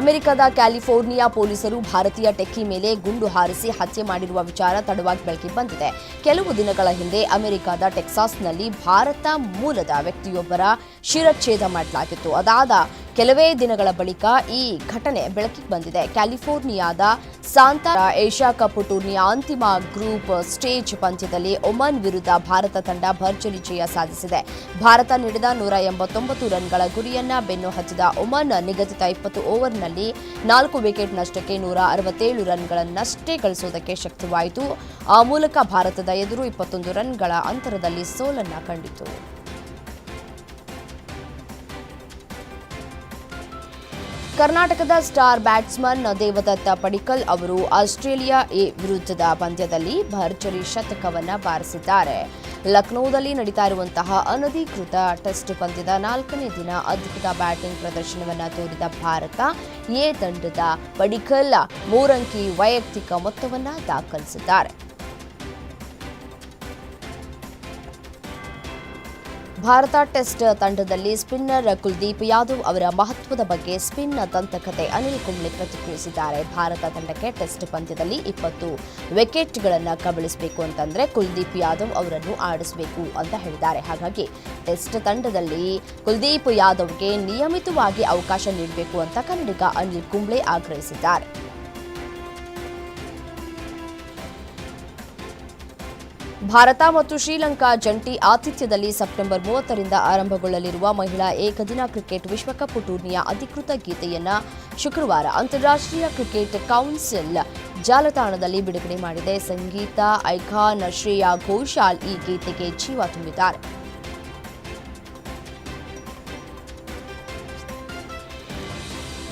ಅಮೆರಿಕದ ಕ್ಯಾಲಿಫೋರ್ನಿಯಾ ಪೊಲೀಸರು ಭಾರತೀಯ ಟೆಕ್ಕಿ ಮೇಲೆ ಗುಂಡು ಹಾರಿಸಿ ಹತ್ಯೆ ಮಾಡಿರುವ ವಿಚಾರ ತಡವಾಗಿ ಬೆಳಕಿಗೆ ಬಂದಿದೆ. ಕೆಲವು ದಿನಗಳ ಹಿಂದೆ ಅಮೆರಿಕದ ಟೆಕ್ಸಾಸ್ನಲ್ಲಿ ಭಾರತ ಮೂಲದ ವ್ಯಕ್ತಿಯೊಬ್ಬರ ಶಿರಚ್ಛೇದ ಮಾಡಲಾಗಿತ್ತು. ಅದಾದ ಕೆಲವೇ ದಿನಗಳ ಬಳಿಕ ಈ ಘಟನೆ ಬೆಳಕಿಗೆ ಬಂದಿದೆ. ಕ್ಯಾಲಿಫೋರ್ನಿಯಾದ ಸಾಂತಾ ಏಷ್ಯಾ ಕಪ್ ಟೂರ್ನಿಯ ಅಂತಿಮ ಗ್ರೂಪ್ ಸ್ಟೇಜ್ ಪಂದ್ಯದಲ್ಲಿ ಒಮನ್ ವಿರುದ್ಧ ಭಾರತ ತಂಡ ಭರ್ಜರಿ ಜಯ ಸಾಧಿಸಿದೆ. ಭಾರತ ನೀಡಿದ ನೂರ ಎಂಬತ್ತೊಂಬತ್ತು ರನ್ಗಳ ಗುರಿಯನ್ನ ಬೆನ್ನು ಹಚ್ಚಿದ ಒಮನ್ ನಿಗದಿತ ಇಪ್ಪತ್ತು ಓವರ್ನಲ್ಲಿ ನಾಲ್ಕು ವಿಕೆಟ್ ನಷ್ಟಕ್ಕೆ ನೂರ ಅರವತ್ತೇಳು ರನ್ಗಳನ್ನಷ್ಟೇ ಗಳಿಸುವುದಕ್ಕೆ ಶಕ್ತವಾಯಿತು. ಆ ಮೂಲಕ ಭಾರತದ ಎದುರು ಇಪ್ಪತ್ತೊಂದು ರನ್ಗಳ ಅಂತರದಲ್ಲಿ ಸೋಲನ್ನ ಕಂಡಿತು. ಕರ್ನಾಟಕದ ಸ್ಟಾರ್ ಬ್ಯಾಟ್ಸ್ಮನ್ ದೇವದತ್ತ ಪಡಿಕಲ್ ಅವರು ಆಸ್ಟ್ರೇಲಿಯಾ ಎ ವಿರುದ್ಧದ ಪಂದ್ಯದಲ್ಲಿ ಭರ್ಜರಿ ಶತಕವನ್ನ ಬಾರಿಸಿದ್ದಾರೆ. ಲಕ್ನೋದಲ್ಲಿ ನಡೀತಾ ಇರುವಂತಹ ಅನಧಿಕೃತ ಟೆಸ್ಟ್ ಪಂದ್ಯದ ನಾಲ್ಕನೇ ದಿನ ಅದ್ಭುತ ಬ್ಯಾಟಿಂಗ್ ಪ್ರದರ್ಶನವನ್ನು ತೋರಿದ ಭಾರತ, ಎ ತಂಡದ ಪಡಿಕಲ್ ಮೂರಂಕಿ ವೈಯಕ್ತಿಕ ಮೊತ್ತವನ್ನು ದಾಖಲಿಸಿದ್ದಾರೆ. ಭಾರತ ಟೆಸ್ಟ್ ತಂಡದಲ್ಲಿ ಸ್ಪಿನ್ನರ್ ಕುಲ್ದೀಪ್ ಯಾದವ್ ಅವರ ಮಹತ್ವದ ಬಗ್ಗೆ ಸ್ಪಿನ್ ದಂತಕತೆ ಅನಿಲ್ ಕುಂಬ್ಳೆ ಪ್ರತಿಕ್ರಿಯಿಸಿದ್ದಾರೆ. ಭಾರತ ತಂಡಕ್ಕೆ ಟೆಸ್ಟ್ ಪಂದ್ಯದಲ್ಲಿ ಇಪ್ಪತ್ತು ವಿಕೆಟ್ಗಳನ್ನು ಕಬಳಿಸಬೇಕು ಅಂತಂದ್ರೆ ಕುಲ್ದೀಪ್ ಯಾದವ್ ಅವರನ್ನು ಆಡಿಸಬೇಕು ಅಂತ ಹೇಳಿದ್ದಾರೆ. ಹಾಗಾಗಿ ಟೆಸ್ಟ್ ತಂಡದಲ್ಲಿ ಕುಲ್ದೀಪ್ ಯಾದವ್ಗೆ ನಿಯಮಿತವಾಗಿ ಅವಕಾಶ ನೀಡಬೇಕು ಅಂತ ಕನ್ನಡಿಗ ಅನಿಲ್ ಕುಂಬ್ಳೆ ಆಗ್ರಹಿಸಿದ್ದಾರೆ. ಭಾರತ ಮತ್ತು ಶ್ರೀಲಂಕಾ ಜಂಟಿ ಆತಿಥ್ಯದಲ್ಲಿ ಸೆಪ್ಟೆಂಬರ್ ಮೂವತ್ತರಿಂದ ಆರಂಭಗೊಳ್ಳಲಿರುವ ಮಹಿಳಾ ಏಕದಿನ ಕ್ರಿಕೆಟ್ ವಿಶ್ವಕಪ್ ಟೂರ್ನಿಯ ಅಧಿಕೃತ ಗೀತೆಯನ್ನ ಶುಕ್ರವಾರ ಅಂತಾರಾಷ್ಟ್ರೀಯ ಕ್ರಿಕೆಟ್ ಕೌನ್ಸಿಲ್ ಜಾಲತಾಣದಲ್ಲಿ ಬಿಡುಗಡೆ ಮಾಡಿದೆ. ಸಂಗೀತ ಐಖಾನ್ ಶ್ರೇಯಾ ಘೋಷಾಲ್ ಈ ಗೀತೆಗೆ ಜೀವ ತುಂಬಿದ್ದಾರೆ.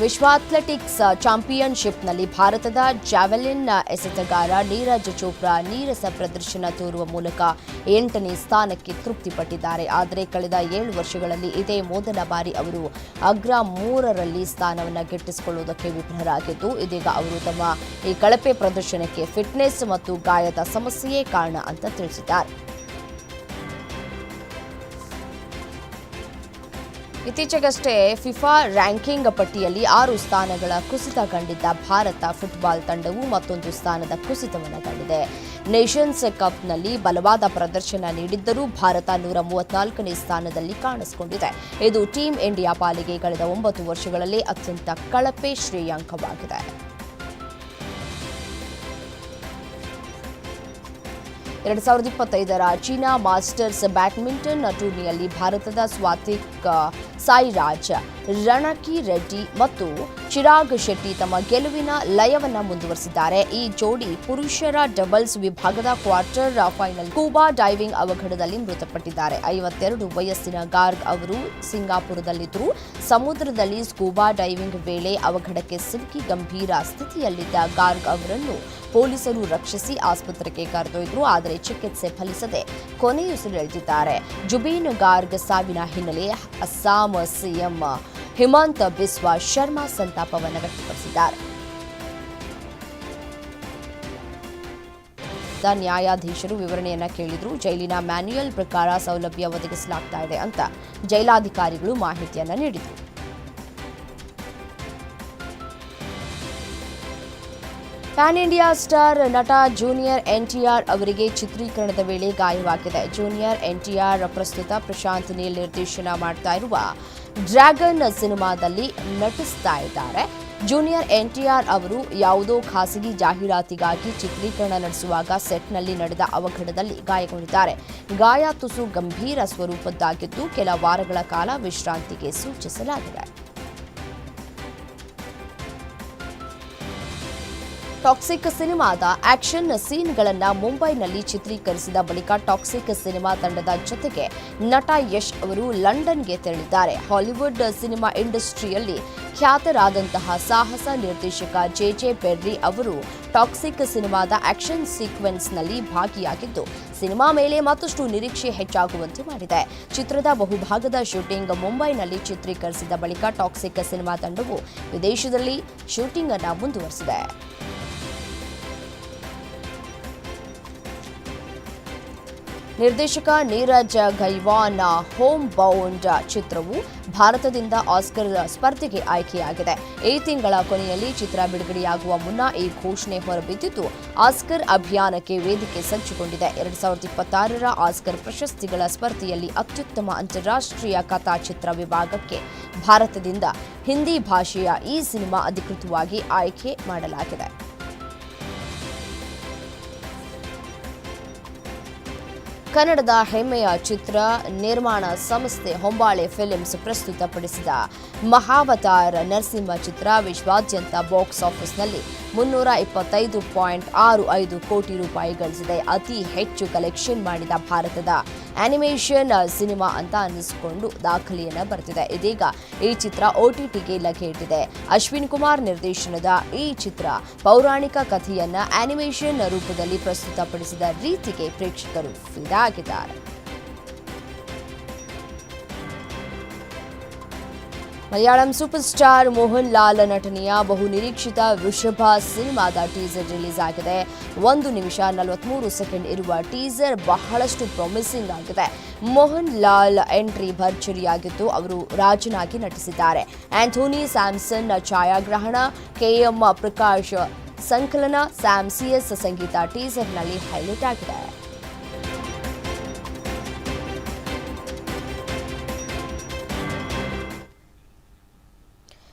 ವಿಶ್ವ ಅಥ್ಲೆಟಿಕ್ಸ್ ಚಾಂಪಿಯನ್ಶಿಪ್ನಲ್ಲಿ ಭಾರತದ ಜಾವೆಲಿನ್ ಎಸೆತಗಾರ ನೀರಜ್ ಚೋಪ್ರಾ ನೀರಸ ಪ್ರದರ್ಶನ ತೋರುವ ಮೂಲಕ ಎಂಟನೇ ಸ್ಥಾನಕ್ಕೆ ತೃಪ್ತಿಪಟ್ಟಿದ್ದಾರೆ. ಆದರೆ ಕಳೆದ ಏಳು ವರ್ಷಗಳಲ್ಲಿ ಇದೇ ಮೊದಲ ಬಾರಿ ಅವರು ಅಗ್ರ ಮೂರರಲ್ಲಿ ಸ್ಥಾನವನ್ನು ಗಿಟ್ಟಿಸಿಕೊಳ್ಳುವುದಕ್ಕೆ ವಿಫಲರಾಗಿದ್ದು, ಇದೀಗ ಅವರು ತಮ್ಮ ಈ ಕಳಪೆ ಪ್ರದರ್ಶನಕ್ಕೆ ಫಿಟ್ನೆಸ್ ಮತ್ತು ಗಾಯದ ಸಮಸ್ಯೆಯೇ ಕಾರಣ ಅಂತ ತಿಳಿಸಿದ್ದಾರೆ. ಇತ್ತೀಚೆಗಷ್ಟೇ ಫಿಫಾ ರ್ಯಾಂಕಿಂಗ್ ಪಟ್ಟಿಯಲ್ಲಿ ಆರು ಸ್ಥಾನಗಳ ಕುಸಿತ ಕಂಡಿದ್ದ ಭಾರತ ಫುಟ್ಬಾಲ್ ತಂಡವು ಮತ್ತೊಂದು ಸ್ಥಾನದ ಕುಸಿತವನ್ನು ಕಂಡಿದೆ. ನೇಷನ್ಸ್ ಕಪ್ನಲ್ಲಿ ಬಲವಾದ ಪ್ರದರ್ಶನ ನೀಡಿದ್ದರೂ ಭಾರತ ನೂರ ಮೂವತ್ನಾಲ್ಕನೇ ಸ್ಥಾನದಲ್ಲಿ ಕಾಣಿಸಿಕೊಂಡಿದೆ. ಇದು ಟೀಂ ಇಂಡಿಯಾ ಪಾಲಿಗೆ ಕಳೆದ ಒಂಬತ್ತು ವರ್ಷಗಳಲ್ಲಿ ಅತ್ಯಂತ ಕಳಪೆ ಶ್ರೇಯಾಂಕವಾಗಿದೆ. ಎರಡ್ ಸಾವಿರದ ಇಪ್ಪತ್ತೈದರ ಚೀನಾ ಮಾಸ್ಟರ್ಸ್ ಬ್ಯಾಡ್ಮಿಂಟನ್ ಟೂರ್ನಿಯಲ್ಲಿ ಭಾರತದ ಸ್ವಾತಿಕ್ ಸಾಯಿರಾಜ್ ರಣಕಿ ರೆಡ್ಡಿ ಮತ್ತು ಚಿರಾಗ್ ಶೆಟ್ಟಿ ತಮ್ಮ ಗೆಲುವಿನ ಲಯವನ್ನು ಮುಂದುವರೆಸಿದ್ದಾರೆ. ಈ ಜೋಡಿ ಪುರುಷರ ಡಬಲ್ಸ್ ವಿಭಾಗದ ಕ್ವಾರ್ಟರ್ ಫೈನಲ್ ಕೂಬಾ ಡೈವಿಂಗ್ ಅವಘಡದಲ್ಲಿ ಮೃತಪಟ್ಟಿದ್ದಾರೆ. ಐವತ್ತೆರಡು ವಯಸ್ಸಿನ ಗಾರ್ಗ್ ಅವರು ಸಿಂಗಾಪುರದಲ್ಲಿದ್ದರು. ಸಮುದ್ರದಲ್ಲಿ ಸ್ಕೂಬಾ ಡೈವಿಂಗ್ ವೇಳೆ ಅವಘಡಕ್ಕೆ ಸಿಲುಕಿ ಗಂಭೀರ ಸ್ಥಿತಿಯಲ್ಲಿದ್ದ ಗಾರ್ಗ್ ಅವರನ್ನು ಪೊಲೀಸರು ರಕ್ಷಿಸಿ ಆಸ್ಪತ್ರೆಗೆ ಕರೆದೊಯ್ದರು. ಆದರೆ ಚಿಕಿತ್ಸೆ ಫಲಿಸದೆ ಕೊನೆಯುಸಿರೆಳೆದಿದ್ದಾರೆ ಜುಬೀನ್ ಗಾರ್ಗ್ ಸಾವಿನ ಹಿನ್ನೆಲೆ ಅಸ್ಸಾಂ ಸಿಎಂ ಹಿಮಂತ ಬಿಸ್ವಾ ಶರ್ಮಾ ಸಂತಾಪವನ್ನು ವ್ಯಕ್ತಪಡಿಸಿದ್ದಾರೆ. ನ್ಯಾಯಾಧೀಶರು ವಿವರಣೆಯನ್ನ ಕೇಳಿದ್ರು. ಜೈಲಿನ ಮ್ಯಾನ್ಯುಯಲ್ ಪ್ರಕಾರ ಸೌಲಭ್ಯ ಒದಗಿಸಲಾಗ್ತಾ ಇದೆ ಅಂತ ಜೈಲಾಧಿಕಾರಿಗಳು ಮಾಹಿತಿಯನ್ನ ನೀಡಿದರು. ಪ್ಯಾನ್ ಇಂಡಿಯಾ ಸ್ಟಾರ್ ನಟ ಜೂನಿಯರ್ ಎನ್ಟಿಆರ್ ಅವರಿಗೆ ಚಿತ್ರೀಕರಣದ ವೇಳೆ ಗಾಯವಾಗಿದೆ. ಜೂನಿಯರ್ ಎನ್ಟಿಆರ್ ಪ್ರಸ್ತುತ ಪ್ರಶಾಂತ್ ನೀಲ್ ನಿರ್ದೇಶನ ಮಾಡ್ತಾ ಇರುವ ಡ್ರ್ಯಾಗನ್ ಸಿನಿಮಾದಲ್ಲಿ ನಟಿಸ್ತಾ ಇದ್ದಾರೆ. ಜೂನಿಯರ್ ಎನ್ಟಿಆರ್ ಅವರು ಯಾವುದೋ ಖಾಸಗಿ ಜಾಹೀರಾತಿಗಾಗಿ ಚಿತ್ರೀಕರಣ ನಡೆಸುವಾಗ ಸೆಟ್ನಲ್ಲಿ ನಡೆದ ಅವಘಡದಲ್ಲಿ ಗಾಯಗೊಂಡಿದ್ದಾರೆ. ಗಾಯ ತುಸು ಗಂಭೀರ ಸ್ವರೂಪದ್ದಾಗಿದ್ದು ಕೆಲ ವಾರಗಳ ಕಾಲ ವಿಶ್ರಾಂತಿಗೆ ಸೂಚಿಸಲಾಗಿದೆ. ಟಾಕ್ಸಿಕ್ ಸಿನಿಮಾದ ಆಕ್ಷನ್ ಸೀನ್ಗಳನ್ನು ಮುಂಬೈನಲ್ಲಿ ಚಿತ್ರೀಕರಿಸಿದ ಬಳಿಕ ಟಾಕ್ಸಿಕ್ ಸಿನಿಮಾ ತಂಡದ ಜೊತೆಗೆ ನಟ ಯಶ್ ಅವರು ಲಂಡನ್ಗೆ ತೆರಳಿದ್ದಾರೆ. ಹಾಲಿವುಡ್ ಸಿನಿಮಾ ಇಂಡಸ್ಟ್ರಿಯಲ್ಲಿ ಖ್ಯಾತರಾದಂತಹ ಸಾಹಸ ನಿರ್ದೇಶಕ ಜೆ ಜೆ ಬೆರ್ರಿ ಅವರು ಟಾಕ್ಸಿಕ್ ಸಿನಿಮಾದ ಆಕ್ಷನ್ ಸೀಕ್ವೆನ್ಸ್ನಲ್ಲಿ ಭಾಗಿಯಾಗಿದ್ದು, ಸಿನಿಮಾ ಮೇಲೆ ಮತ್ತಷ್ಟು ನಿರೀಕ್ಷೆ ಹೆಚ್ಚಾಗುವಂತೆ ಮಾಡಿದೆ. ಚಿತ್ರದ ಬಹುಭಾಗದ ಶೂಟಿಂಗ್ ಮುಂಬೈನಲ್ಲಿ ಚಿತ್ರೀಕರಿಸಿದ ಬಳಿಕ ಟಾಕ್ಸಿಕ್ ಸಿನಿಮಾ ತಂಡವು ವಿದೇಶದಲ್ಲಿ ಶೂಟಿಂಗ್ ಅನ್ನು ಮುಂದುವರೆಸಿದೆ. ನಿರ್ದೇಶಕ ನೀರಜ್ ಗೈವಾನ್ ಹೋಮ್ ಬೌಂಡ್ ಚಿತ್ರವು ಭಾರತದಿಂದ ಆಸ್ಕರ್ ಸ್ಪರ್ಧೆಗೆ ಆಯ್ಕೆಯಾಗಿದೆ. ಈ ತಿಂಗಳ ಕೊನೆಯಲ್ಲಿ ಚಿತ್ರ ಬಿಡುಗಡೆಯಾಗುವ ಮುನ್ನ ಈ ಘೋಷಣೆ ಹೊರಬಿದ್ದಿದ್ದು, ಆಸ್ಕರ್ ಅಭಿಯಾನಕ್ಕೆ ವೇದಿಕೆ ಸಜ್ಜುಗೊಂಡಿದೆ. ಎರಡ್ ಸಾವಿರದ ಇಪ್ಪತ್ತಾರರ ಆಸ್ಕರ್ ಪ್ರಶಸ್ತಿಗಳ ಸ್ಪರ್ಧೆಯಲ್ಲಿ ಅತ್ಯುತ್ತಮ ಅಂತಾರಾಷ್ಟ್ರೀಯ ಕಥಾಚಿತ್ರ ವಿಭಾಗಕ್ಕೆ ಭಾರತದಿಂದ ಹಿಂದಿ ಭಾಷೆಯ ಈ ಸಿನಿಮಾ ಅಧಿಕೃತವಾಗಿ ಆಯ್ಕೆ ಮಾಡಲಾಗಿದೆ. ಕನ್ನಡದ ಹೆಮ್ಮೆಯ ಚಿತ್ರ ನಿರ್ಮಾಣ ಸಂಸ್ಥೆ ಹೊಂಬಾಳೆ ಫಿಲ್ಮ್ಸ್ ಪ್ರಸ್ತುತಪಡಿಸಿದ ಮಹಾವತಾರ ನರಸಿಂಹ ಚಿತ್ರ ವಿಶ್ವಾದ್ಯಂತ ಬಾಕ್ಸ್ ಆಫೀಸ್ನಲ್ಲಿ ಮುನ್ನೂರ ಇಪ್ಪತ್ತೈದು ಪಾಯಿಂಟ್ ಆರು ಐದು ಕೋಟಿ ರೂಪಾಯಿ ಗಳಿಸಿದೆ ಅತಿ ಹೆಚ್ಚು ಕಲೆಕ್ಷನ್ ಮಾಡಿದ ಭಾರತದ ಆನಿಮೇಷನ್ ಸಿನಿಮಾ ಅಂತ ಅನ್ನಿಸಿಕೊಂಡು ದಾಖಲೆಯನ್ನು ಬರೆದಿದೆ ಇದೀಗ ಈ ಚಿತ್ರ ಒಟಿಟಿಗೆ ಲಗ್ಗೆ ಇಟ್ಟಿದೆ. ಅಶ್ವಿನ್ ಕುಮಾರ್ ನಿರ್ದೇಶನದ ಈ ಚಿತ್ರ ಪೌರಾಣಿಕ ಕಥೆಯನ್ನ ಆನಿಮೇಷನ್ ರೂಪದಲ್ಲಿ ಪ್ರಸ್ತುತಪಡಿಸಿದ ರೀತಿಗೆ ಪ್ರೇಕ್ಷಕರು ಫಿದಾಗಿದ್ದಾರೆ ಮಲಯಾಳಂ ಸೂಪರ್ ಸ್ಟಾರ್ ಮೋಹನ್ ಲಾಲ್ ನಟನೆಯ ಬಹು ನಿರೀಕ್ಷಿತ ವೃಷಭ ಸಿನಿಮಾದ ಟೀಸರ್ ರಿಲೀಸ್ ಆಗಿದೆ. ಒಂದು ನಿಮಿಷ ನಲವತ್ಮೂರು ಸೆಕೆಂಡ್ ಇರುವ ಟೀಸರ್ ಬಹಳಷ್ಟು ಪ್ರಾಮಿಸಿಂಗ್ ಆಗಿದೆ. ಮೋಹನ್ ಲಾಲ್ ಎಂಟ್ರಿ ಭರ್ಜರಿಯಾಗಿದ್ದು ಅವರು ರಾಜನಾಗಿ ನಟಿಸಿದ್ದಾರೆ. ಆಂಥೋನಿ ಸ್ಯಾಮ್ಸನ್ ಛಾಯಾಗ್ರಹಣ, ಕೆಎಂ ಪ್ರಕಾಶ್ ಸಂಕಲನ, ಸ್ಯಾಮ್ ಸಿಎಸ್ ಸಂಗೀತ ಟೀಸರ್ನಲ್ಲಿ ಹೈಲೈಟ್ ಆಗಿದೆ.